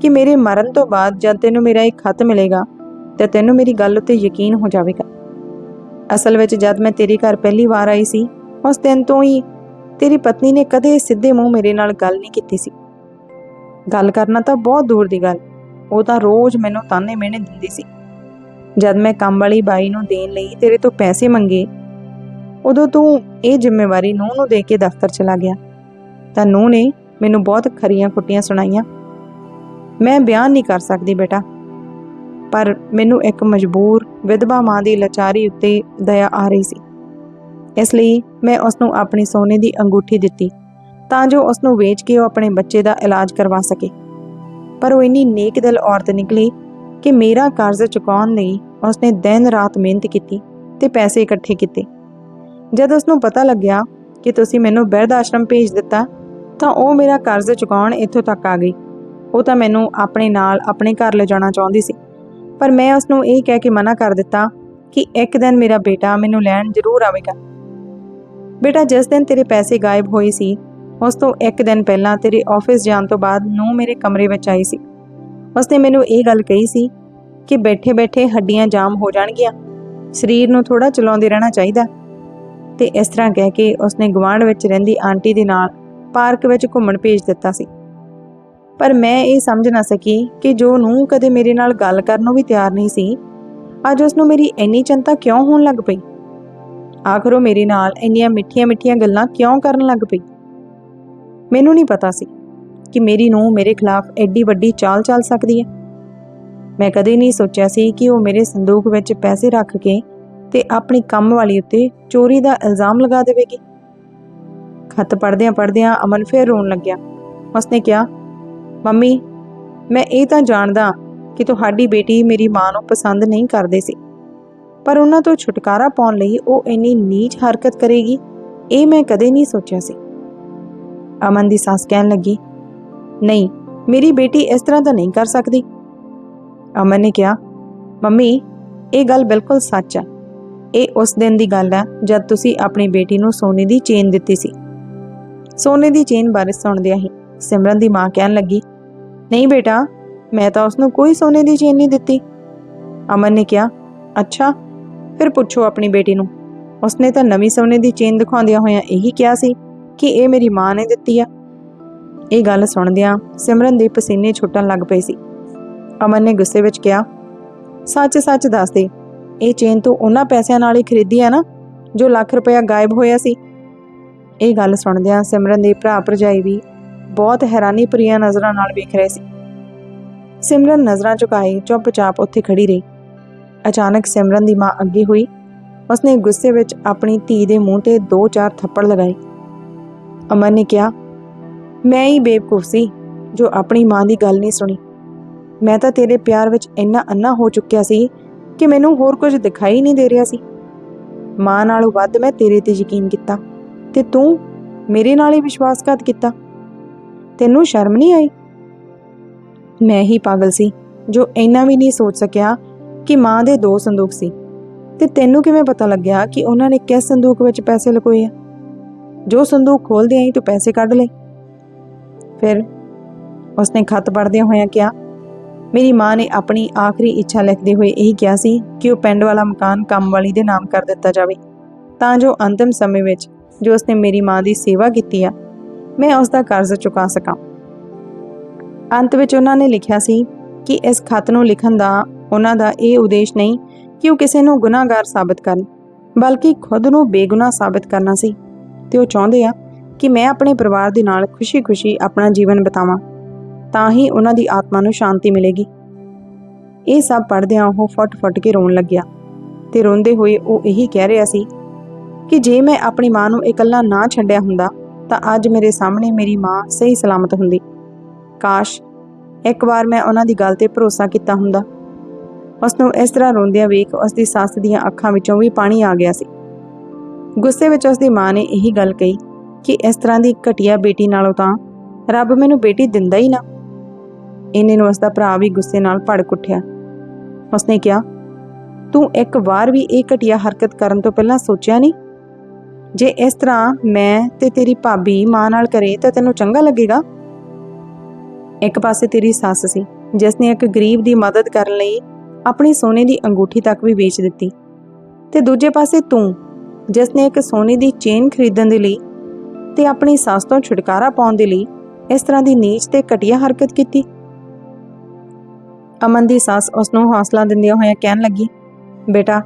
ਕਿ ਮੇਰੇ ਮਰਨ ਤੋਂ ਬਾਅਦ ਜਦ ਤੈਨੂੰ ਮੇਰਾ ਇੱਕ ਖਤ ਮਿਲੇਗਾ ਤੇ ਤੈਨੂੰ ਮੇਰੀ ਗੱਲ ਉੱਤੇ ਯਕੀਨ ਹੋ ਜਾਵੇਗਾ। ਅਸਲ ਵਿੱਚ ਜਦ ਮੈਂ ਤੇਰੇ ਘਰ ਪਹਿਲੀ ਵਾਰ ਆਈ ਸੀ, ਉਸ ਦਿਨ ਤੋਂ ਹੀ ਤੇਰੀ ਪਤਨੀ ਨੇ ਕਦੇ ਸਿੱਧੇ ਮੂੰਹ ਮੇਰੇ ਨਾਲ ਗੱਲ ਨਹੀਂ ਕੀਤੀ ਸੀ। ਗੱਲ ਕਰਨਾ ਤਾਂ ਬਹੁਤ ਦੂਰ ਦੀ ਗੱਲ, ਉਹ ਤਾਂ ਰੋਜ਼ ਮੈਨੂੰ ਤਾਨੇ ਮਿਹਣੇ ਦਿੰਦੀ ਸੀ। ਜਦ ਮੈਂ ਕੰਮ ਵਾਲੀ ਬਾਈ ਨੂੰ ਦੇਣ ਲਈ ਤੇਰੇ ਤੋਂ ਪੈਸੇ ਮੰਗੇ, ਉਦੋਂ ਤੂੰ ਇਹ ਜ਼ਿੰਮੇਵਾਰੀ ਨੂੰਹ ਨੂੰ ਦੇ ਕੇ ਦਫ਼ਤਰ ਚਲਾ ਗਿਆ। ਤਾਂ ਨੂੰਹ ਨੇ ਮੈਨੂੰ ਬਹੁਤ ਖਰੀਆਂ ਖੁੱਟੀਆਂ ਸੁਣਾਈਆਂ। ਮੈਂ ਬਿਆਨ ਨਹੀਂ ਕਰ ਸਕਦੀ ਬੇਟਾ। ਪਰ ਮੈਨੂੰ ਇੱਕ ਮਜਬੂਰ ਵਿਧਵਾ ਮਾਂ ਦੀ ਲਾਚਾਰੀ ਉੱਤੇ ਦਇਆ ਆ ਰਹੀ ਸੀ। ਇਸ ਲਈ ਮੈਂ ਉਸ ਨੂੰ ਆਪਣੀ ਸੋਨੇ ਦੀ ਅੰਗੂਠੀ ਦਿੱਤੀ ਤਾਂ ਜੋ ਉਸ ਨੂੰ ਵੇਚ ਕੇ ਉਹ ਆਪਣੇ ਬੱਚੇ ਦਾ ਇਲਾਜ ਕਰਵਾ ਸਕੇ। ਪਰ ਉਹ ਇੰਨੀ ਨੇਕ ਦਿਲ ਔਰਤ ਨਿਕਲੀ ਕਿ ਮੇਰਾ ਕਰਜ਼ ਚੁਕਾਉਣ ਲਈ ਉਸਨੇ ਦਿਨ ਰਾਤ ਮਿਹਨਤ ਕੀਤੀ ਤੇ ਪੈਸੇ ਇਕੱਠੇ ਕੀਤੇ। ਜਦ ਉਸ ਨੂੰ ਪਤਾ ਲੱਗਿਆ ਕਿ ਤੁਸੀਂ ਮੈਨੂੰ ਬਿਰਧ ਆਸ਼ਰਮ ਭੇਜ ਦਿੱਤਾ ਤਾਂ ਉਹ ਮੇਰਾ ਕਰਜ਼ ਚੁਕਾਉਣ ਇੱਥੋਂ ਤੱਕ ਆ ਗਈ। ਉਹ ਤਾਂ ਮੈਨੂੰ ਆਪਣੇ ਨਾਲ ਆਪਣੇ ਘਰ ਲੈ ਜਾਣਾ ਚਾਹੁੰਦੀ ਸੀ। ਪਰ ਮੈਂ ਉਸ ਨੂੰ ਇਹ ਕਹਿ ਕੇ ਮਨਾ ਕਰ ਦਿੱਤਾ ਕਿ ਇੱਕ ਦਿਨ ਮੇਰਾ ਬੇਟਾ ਮੈਨੂੰ ਲੈਣ ਜ਼ਰੂਰ ਆਵੇਗਾ। ਬੇਟਾ ਜਿਸ ਦਿਨ ਤੇਰੇ ਪੈਸੇ ਗਾਇਬ ਹੋਏ ਸੀ, ਉਸ ਤੋਂ ਇੱਕ ਦਿਨ ਪਹਿਲਾਂ ਤੇਰੇ ਆਫਿਸ ਜਾਣ ਤੋਂ ਬਾਅਦ ਨੂੰ ਮੇਰੇ ਕਮਰੇ ਵਿੱਚ ਆਈ ਸੀ। ਉਸਨੇ ਮੈਨੂੰ ਇਹ ਗੱਲ ਕਹੀ ਸੀ ਕਿ ਬੈਠੇ-ਬੈਠੇ ਹੱਡੀਆਂ ਜਾਮ ਹੋ ਜਾਣਗੀਆਂ, ਸਰੀਰ ਨੂੰ ਥੋੜਾ ਚਲਾਉਂਦੇ ਰਹਿਣਾ ਚਾਹੀਦਾ। ਤੇ ਇਸ ਤਰ੍ਹਾਂ ਕਹਿ ਕੇ ਉਸਨੇ ਗਵਾਂਢ ਵਿੱਚ ਰਹਿੰਦੀ ਆਂਟੀ ਦੇ ਨਾਲ ਪਾਰਕ ਵਿੱਚ ਘੁੰਮਣ ਭੇਜ ਦਿੱਤਾ ਸੀ। ਪਰ ਮੈਂ ਇਹ ਸਮਝ ਨਾ ਸਕੀ ਕਿ ਜੋ ਨੂੰ ਕਦੇ ਮੇਰੇ ਨਾਲ ਗੱਲ ਕਰਨ ਨੂੰ ਵੀ ਤਿਆਰ ਨਹੀਂ ਸੀ, ਅੱਜ ਉਸ ਨੂੰ ਮੇਰੀ ਇੰਨੀ ਚਿੰਤਾ ਕਿਉਂ ਹੋਣ ਲੱਗ ਪਈ? ਆਖਰ ਉਹ ਮੇਰੇ ਨਾਲ ਇੰਨੀਆਂ ਮਿੱਠੀਆਂ-ਮਿੱਠੀਆਂ ਗੱਲਾਂ ਕਿਉਂ ਕਰਨ ਲੱਗ ਪਈ? ਮੈਨੂੰ ਨਹੀਂ ਪਤਾ ਸੀ ਕਿ ਮੇਰੀ ਨੂੰ ਮੇਰੇ ਖਿਲਾਫ ਐਡੀ ਵੱਡੀ ਚਾਲ ਚੱਲ ਸਕਦੀ ਹੈ। ਮੈਂ ਕਦੇ ਨਹੀਂ ਸੋਚਿਆ ਸੀ ਕਿ ਉਹ ਮੇਰੇ ਸੰਦੂਕ ਵਿੱਚ ਪੈਸੇ ਰੱਖ ਕੇ ਤੇ ਆਪਣੀ ਕੰਮ ਵਾਲੀ ਉੱਤੇ ਚੋਰੀ ਦਾ ਇਲਜ਼ਾਮ ਲਗਾ ਦੇਵੇਗੀ। ਖਤ ਪੜਦਿਆਂ ਪੜਦਿਆਂ ਅਮਨ ਫੇਰ ਰੋਣ ਲੱਗਿਆ। ਉਸਨੇ ਕਿਹਾ ਮੰਮੀ, ਮੈਂ ਇਹ ਤਾਂ ਜਾਣਦਾ ਕਿ ਤੁਹਾਡੀ ਬੇਟੀ ਮੇਰੀ ਮਾਂ ਨੂੰ ਪਸੰਦ ਨਹੀਂ ਕਰਦੇ ਸੀ। ਪਰ ਉਹਨਾਂ ਤੋਂ ਛੁਟਕਾਰਾ ਪਾਉਣ ਲਈ ਉਹ ਇੰਨੀ ਨੀਚ ਹਰਕਤ ਕਰੇਗੀ, ਇਹ ਮੈਂ ਕਦੇ ਨਹੀਂ ਸੋਚਿਆ ਸੀ। ਅਮਨ ਦੀ ਸੱਸ ਕਹਿਣ ਲੱਗੀ, ਨਹੀਂ, ਮੇਰੀ ਬੇਟੀ ਇਸ ਤਰ੍ਹਾਂ ਤਾਂ ਨਹੀਂ ਕਰ ਸਕਦੀ। ਅਮਨ ਨੇ ਕਿਹਾ, ਮੰਮੀ, ਇਹ ਗੱਲ ਬਿਲਕੁਲ ਸੱਚ ਹੈ। ਇਹ ਉਸ ਦਿਨ ਦੀ ਗੱਲ ਹੈ ਜਦ ਤੁਸੀਂ ਆਪਣੀ ਬੇਟੀ ਨੂੰ ਸੋਨੇ ਦੀ ਚੇਨ ਦਿੱਤੀ ਸੀ। ਸੋਨੇ ਦੀ ਚੇਨ ਬਾਰੇ ਸੁਣਦਿਆਂ ਹੀ ਸਿਮਰਨ ਦੀ ਮਾਂ ਕਹਿਣ ਲੱਗੀ ਨਹੀਂ ਬੇਟਾ, ਮੈਂ ਤਾਂ ਉਸ ਨੂੰ ਕੋਈ ਸੋਨੇ ਦੀ ਚੇਨ ਨਹੀਂ ਦਿੱਤੀ। ਅਮਨ ਨੇ ਕਿਹਾ, ਅੱਛਾ, ਫਿਰ ਪੁੱਛੋ ਆਪਣੀ ਬੇਟੀ ਨੂੰ। ਉਸਨੇ ਤਾਂ ਨਵੀਂ ਸੋਨੇ ਦੀ ਚੇਨ ਦਿਖਾਉਂਦਿਆਂ ਹੋਇਆਂ ਇਹੀ ਕਿਹਾ ਸੀ ਕਿ ਇਹ ਮੇਰੀ ਮਾਂ ਨੇ ਦਿੱਤੀ ਆ। ਇਹ ਗੱਲ ਸੁਣਦਿਆਂ ਸਿਮਰਨ ਦੇ ਪਸੀਨੇ ਛੁੱਟਣ ਲੱਗ ਪਏ ਸੀ। ਅਮਨ ਨੇ ਗੁੱਸੇ ਵਿੱਚ ਕਿਹਾ ਸੱਚ-ਸੱਚ ਦੱਸ ਦੇ, ਇਹ ਚੇਨ ਤੂੰ ਉਹਨਾਂ ਪੈਸਿਆਂ ਨਾਲ ਹੀ ਖਰੀਦੀ ਆ ਨਾ, ਜੋ ਲੱਖ ਰੁਪਇਆ ਗਾਇਬ ਹੋਇਆ ਸੀ। ਇਹ ਗੱਲ ਸੁਣਦਿਆਂ ਸਿਮਰਨ ਦੇ ਭਰਾ ਭਰਜਾਈ ਵੀ ਬਹੁਤ ਹੈਰਾਨੀ ਭਰੀਆਂ ਨਜ਼ਰਾਂ ਨਾਲ ਵੇਖ ਰਹੇ ਸੀ। ਸਿਮਰਨ ਨਜ਼ਰਾਂ ਝੁਕਾਏ ਚੁੱਪਚਾਪ ਉੱਥੇ ਖੜੀ ਰਹੀ। ਅਚਾਨਕ ਸਿਮਰਨ ਦੀ ਮਾਂ ਅੱਗੇ ਹੋਈ। ਉਸਨੇ ਗੁੱਸੇ ਵਿੱਚ ਆਪਣੀ ਧੀ ਦੇ ਮੂੰਹ ਤੇ ਦੋ ਚਾਰ ਥੱਪੜ ਲਗਾਏ। ਅਮਨ ਨੇ ਕਿਹਾ, ਮੈਂ ਹੀ ਬੇਵਕੂਫ ਸੀ, ਜੋ ਆਪਣੀ ਮਾਂ ਦੀ ਗੱਲ ਨਹੀਂ ਸੁਣੀ। ਮੈਂ ਤਾਂ ਤੇਰੇ ਪਿਆਰ ਵਿੱਚ ਇੰਨਾ ਅੰਨਾ ਹੋ ਚੁੱਕਿਆ ਸੀ ਕਿ ਮੈਨੂੰ ਹੋਰ ਕੁਝ ਦਿਖਾਈ ਨਹੀਂ ਦੇ ਰਿਹਾ ਸੀ। ਮਾਂ ਨਾਲੋਂ ਵੱਧ ਮੈਂ ਤੇਰੇ ਤੇ ਯਕੀਨ ਕੀਤਾ ਤੇ ਤੂੰ ਮੇਰੇ ਨਾਲ ਹੀ ਵਿਸ਼ਵਾਸਘਾਤ ਕੀਤਾ। ਤੈਨੂੰ ਸ਼ਰਮ ਨਹੀਂ ਆਈ? ਮੈਂ ਹੀ ਪਾਗਲ ਸੀ, ਜੋ ਇੰਨਾ ਵੀ ਨਹੀਂ ਸੋਚ ਸਕਿਆ ਕਿ ਮਾਂ ਦੇ ਦੋ ਸੰਦੂਕ ਸੀ। ਤੇ ਤੈਨੂੰ ਕਿਵੇਂ ਪਤਾ ਲੱਗਿਆ ਕਿ ਉਹਨਾਂ ਨੇ ਕਿਸ ਸੰਦੂਕ ਵਿੱਚ ਪੈਸੇ ਲੁਕੋਏ ਆ? ਜੋ ਸੰਦੂਕ ਖੋਲਦੇ ਆਂ ਤੂੰ ਪੈਸੇ ਕੱਢ ਲੈ। ਫਿਰ ਉਸਨੇ ਖਤ ਪੜ੍ਹਦਿਆਂ ਹੋਇਆ ਕਿਹਾ, ਮੇਰੀ ਮਾਂ ਨੇ ਆਪਣੀ ਆਖਰੀ ਇੱਛਾ ਲਿਖਦੇ ਹੋਏ ਇਹੀ ਕਿਹਾ ਸੀ ਕਿ ਉਹ ਪਿੰਡ ਵਾਲਾ ਮਕਾਨ ਕੰਮ ਵਾਲੀ ਦੇ ਨਾਮ ਕਰ ਦਿੱਤਾ ਜਾਵੇ। ਤਾਂ ਜੋ ਅੰਤਿਮ ਸਮੇਂ ਵਿੱਚ ਜੋ ਉਸਨੇ ਮੇਰੀ ਮਾਂ ਦੀ ਸੇਵਾ ਕੀਤੀ ਆ ਮੈਂ ਉਸ ਦਾ ਕਰਜ਼ ਚੁਕਾ ਸਕਾਂ। ਅੰਤ ਵਿੱਚ ਉਹਨਾਂ ਨੇ ਲਿਖਿਆ ਸੀ ਕਿ ਇਸ ਖਤ ਨੂੰ ਲਿਖਣ ਦਾ ਉਹਨਾਂ ਦਾ ਇਹ ਉਦੇਸ਼ ਨਹੀਂ ਕਿ ਉਹ ਕਿਸੇ ਨੂੰ ਗੁਨਾਹਗਾਰ ਸਾਬਤ ਕਰਨ, ਬਲਕਿ ਖੁਦ ਨੂੰ ਬੇਗੁਨਾਹ ਸਾਬਤ ਕਰਨਾ ਸੀ। ਤੇ ਉਹ ਚਾਹੁੰਦੇ ਆ ਕਿ ਮੈਂ ਆਪਣੇ ਪਰਿਵਾਰ ਦੇ ਨਾਲ ਖੁਸ਼ੀ-ਖੁਸ਼ੀ ਆਪਣਾ ਜੀਵਨ ਬਿਤਾਵਾਂ, ਤਾਂ ਹੀ ਉਹਨਾਂ ਦੀ ਆਤਮਾ ਨੂੰ ਸ਼ਾਂਤੀ ਮਿਲੇਗੀ। ਇਹ ਸਭ ਪੜ੍ਹਦਿਆਂ ਉਹ ਫੁੱਟ-ਫੁੱਟ ਕੇ ਰੋਣ ਲੱਗਿਆ ਤੇ ਰੋਂਦੇ ਹੋਏ ਉਹ ਇਹੀ ਕਹਿ ਰਿਹਾ ਸੀ ਕਿ ਜੇ ਮੈਂ ਆਪਣੀ ਮਾਂ ਨੂੰ ਇਕੱਲਾ ਨਾ ਛੱਡਿਆ ਹੁੰਦਾ ਤਾਂ ਅੱਜ ਮੇਰੇ ਸਾਹਮਣੇ ਮੇਰੀ ਮਾਂ ਸਹੀ ਸਲਾਮਤ ਹੁੰਦੀ। ਕਾਸ਼ ਇੱਕ ਵਾਰ ਮੈਂ ਉਹਨਾਂ ਦੀ ਗੱਲ ਤੇ ਭਰੋਸਾ ਕੀਤਾ ਹੁੰਦਾ। ਉਸ ਨੂੰ ਇਸ ਤਰ੍ਹਾਂ ਰੋਂਦਿਆਂ ਵੇਖ ਉਸ ਦੀ ਸੱਸ ਦੀਆਂ ਅੱਖਾਂ ਵਿੱਚੋਂ ਵੀ ਪਾਣੀ ਆ ਗਿਆ ਸੀ। ਗੁੱਸੇ ਵਿੱਚ ਉਸ ਦੀ ਮਾਂ ਨੇ ਇਹੀ ਗੱਲ ਕਹੀ ਕਿ ਇਸ ਤਰ੍ਹਾਂ ਦੀ ਘਟੀਆ ਬੇਟੀ ਨਾਲੋਂ ਤਾਂ ਰੱਬ ਮੈਨੂੰ ਬੇਟੀ ਦਿੰਦਾ ਹੀ ਨਾ। ਇਹਨੇ ਨੂੰ ਉਸ ਦਾ ਭਰਾ ਵੀ ਗੁੱਸੇ ਨਾਲ ਭੜਕ ਉੱਠਿਆ। ਉਸਨੇ ਕਿਹਾ, ਤੂੰ ਇੱਕ ਵਾਰ ਵੀ ਇਹ ਘਟੀਆ ਹਰਕਤ ਕਰਨ ਤੋਂ ਪਹਿਲਾਂ ਸੋਚਿਆ ਨਹੀਂ? ਜੇ ਇਸ ਤਰ੍ਹਾਂ ਮੈਂ ਤੇ ਤੇਰੀ ਭਾਬੀ ਮਾਂ ਨਾਲ ਕਰੇ ਤਾਂ ਤੈਨੂੰ ਚੰਗਾ ਲੱਗੇਗਾ। ਇੱਕ ਪਾਸੇ ਤੇਰੀ ਸੱਸ ਸੀ, ਜਿਸ ਨੇ ਇੱਕ ਗਰੀਬ ਦੀ ਮਦਦ ਕਰਨ ਲਈ ਆਪਣੀ ਸੋਨੇ ਦੀ ਅੰਗੂਠੀ ਤੱਕ ਵੀ ਵੇਚ ਦਿੱਤੀ। ਤੇ ਦੂਜੇ ਪਾਸੇ ਤੂੰ, ਜਿਸ ਨੇ ਇੱਕ ਸੋਨੇ ਦੀ ਚੇਨ ਖਰੀਦਣ ਦੇ ਲਈ ਤੇ ਆਪਣੀ ਸੱਸ ਤੋਂ ਛੁਟਕਾਰਾ ਪਾਉਣ ਦੇ ਲਈ ਇਸ ਤਰ੍ਹਾਂ ਦੀ ਨੀਚ ਤੇ ਘਟੀਆ ਹਰਕਤ ਕੀਤੀ। ਅਮਨ ਦੀ ਸੱਸ ਉਸ ਨੂੰ ਹੌਸਲਾ ਦਿੰਦਿਆਂ ਹੋਇਆਂ ਕਹਿਣ ਲੱਗੀ, ਬੇਟਾ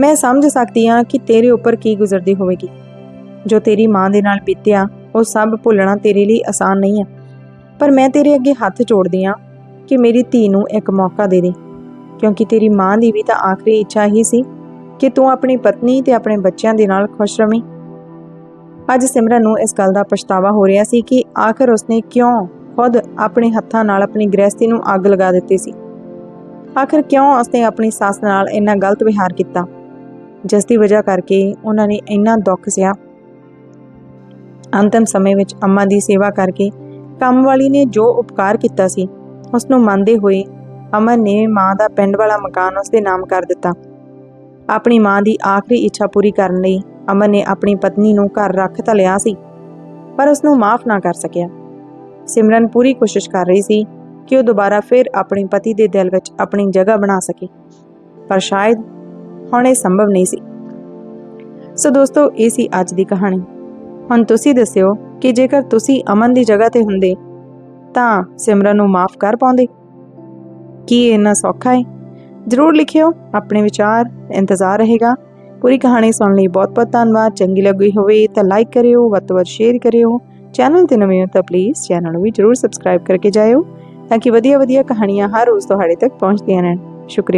ਮੈਂ ਸਮਝ ਸਕਦੀ ਹਾਂ ਕਿ ਤੇਰੇ ਉੱਪਰ ਕੀ ਗੁਜ਼ਰਦੀ ਹੋਵੇਗੀ। ਜੋ ਤੇਰੀ ਮਾਂ ਦੇ ਨਾਲ ਬੀਤਿਆ, ਉਹ ਸਭ ਭੁੱਲਣਾ ਤੇਰੇ ਲਈ ਆਸਾਨ ਨਹੀਂ ਹੈ। ਪਰ ਮੈਂ ਤੇਰੇ ਅੱਗੇ ਹੱਥ ਜੋੜਦੀ ਹਾਂ ਕਿ ਮੇਰੀ ਧੀ ਨੂੰ ਇੱਕ ਮੌਕਾ ਦੇ ਦੇ। ਕਿਉਂਕਿ ਤੇਰੀ ਮਾਂ ਦੀ ਵੀ ਤਾਂ ਆਖਰੀ ਇੱਛਾ ਹੀ ਸੀ ਕਿ ਤੂੰ ਆਪਣੀ ਪਤਨੀ ਤੇ ਆਪਣੇ ਬੱਚਿਆਂ ਦੇ ਨਾਲ ਖੁਸ਼ ਰਵੇਂ। ਅੱਜ ਸਿਮਰਨ ਨੂੰ ਇਸ ਗੱਲ ਦਾ ਪਛਤਾਵਾ ਹੋ ਰਿਹਾ ਸੀ ਕਿ ਆਖਰ ਉਸਨੇ ਕਿਉਂ ਖੁਦ ਆਪਣੇ ਹੱਥਾਂ ਨਾਲ ਆਪਣੀ ਗ੍ਰਹਿਸਤੀ ਨੂੰ ਅੱਗ ਲਗਾ ਦਿੱਤੀ ਸੀ। ਆਖਰ ਕਿਉਂ ਉਸਨੇ ਆਪਣੀ ਸੱਸ ਨਾਲ ਇੰਨਾ ਗਲਤ ਵਿਹਾਰ ਕੀਤਾ? ਜਿਸ ਦੀ ਵਜ੍ਹਾ ਕਰਕੇ ਉਹਨਾਂ ਨੇ ਇੰਨਾ ਦੁੱਖ ਸਿਆ ਅੰਤਮ ਸਮੇਂ ਵਿੱਚ ਅੰਮਾ ਦੀ ਸੇਵਾ ਕਰਕੇ ਕੰਮ ਵਾਲੀ ਨੇ ਜੋ ਉਪਕਾਰ ਕੀਤਾ ਸੀ ਉਸ ਨੂੰ ਮੰਨਦੇ ਹੋਏ ਅਮਨ ਨੇ ਮਾਂ ਦਾ ਪਿੰਡ ਵਾਲਾ ਮਕਾਨ ਉਸ ਦੇ ਨਾਮ ਕਰ ਦਿੱਤਾ। ਆਪਣੀ ਮਾਂ ਦੀ ਆਖਰੀ ਇੱਛਾ ਪੂਰੀ ਕਰਨ ਲਈ ਅਮਨ ਨੇ ਆਪਣੀ ਪਤਨੀ ਨੂੰ ਘਰ ਰੱਖ ਤਾਂ ਲਿਆ ਸੀ, ਪਰ ਉਸ ਨੂੰ ਮਾਫ ਨਾ ਕਰ ਸਕਿਆ। ਸਿਮਰਨ ਪੂਰੀ ਕੋਸ਼ਿਸ਼ ਕਰ ਰਹੀ ਸੀ ਕਿ ਉਹ ਦੁਬਾਰਾ ਫਿਰ ਆਪਣੇ ਪਤੀ ਦੇ ਦਿਲ ਵਿੱਚ ਆਪਣੀ ਜਗ੍ਹਾ ਬਣਾ ਸਕੇ, ਪਰ ਸ਼ਾਇਦ ਹੁਣ ਇਹ ਸੰਭਵ ਨਹੀਂ ਸੀ। ਸੋ ਦੋਸਤੋ, ਇਹ ਸੀ ਅੱਜ ਦੀ ਕਹਾਣੀ। ਹੁਣ ਤੁਸੀਂ ਦੱਸਿਓ ਕਿ ਜੇਕਰ ਤੁਸੀਂ ਅਮਨ ਦੀ ਜਗ੍ਹਾ ਤੇ ਹੁੰਦੇ, ਤਾਂ ਸਿਮਰਨ ਨੂੰ ਮਾਫ ਕਰ ਪਾਉਂਦੇ। ਕੀ ਇਹ ਇੰਨਾ ਸੌਖਾ ਹੈ? ਜਰੂਰ ਲਿਖਿਓ, ਆਪਣੇ ਵਿਚਾਰ, ਇੰਤਜ਼ਾਰ ਰਹੇਗਾ। ਪੂਰੀ ਕਹਾਣੀ ਸੁਣਨ ਲਈ ਬਹੁਤ ਬਹੁਤ ਧੰਨਵਾਦ। ਚੰਗੀ ਲੱਗੀ ਹੋਵੇ ਤਾਂ ਲਾਈਕ ਕਰਿਓ, ਵੱਧ ਤੋਂ ਵੱਧ ਸ਼ੇਅਰ ਕਰਿਓ। ਚੈਨਲ ਤੇ ਨਵੇਂ ਹੋ ਤਾਂ ਪਲੀਜ਼ ਚੈਨਲ ਨੂੰ ਵੀ ਜਰੂਰ ਸਬਸਕ੍ਰਾਈਬ ਕਰਕੇ ਜਾਇਓ, ਤਾਂ ਕਿ ਵਧੀਆ ਵਧੀਆ ਕਹਾਣੀਆਂ ਹਰ ਰੋਜ਼ ਤੁਹਾਡੇ ਤੱਕ ਪਹੁੰਚਦੀਆਂ ਰਹਿਣ। ਸ਼ੁਕਰੀਆ।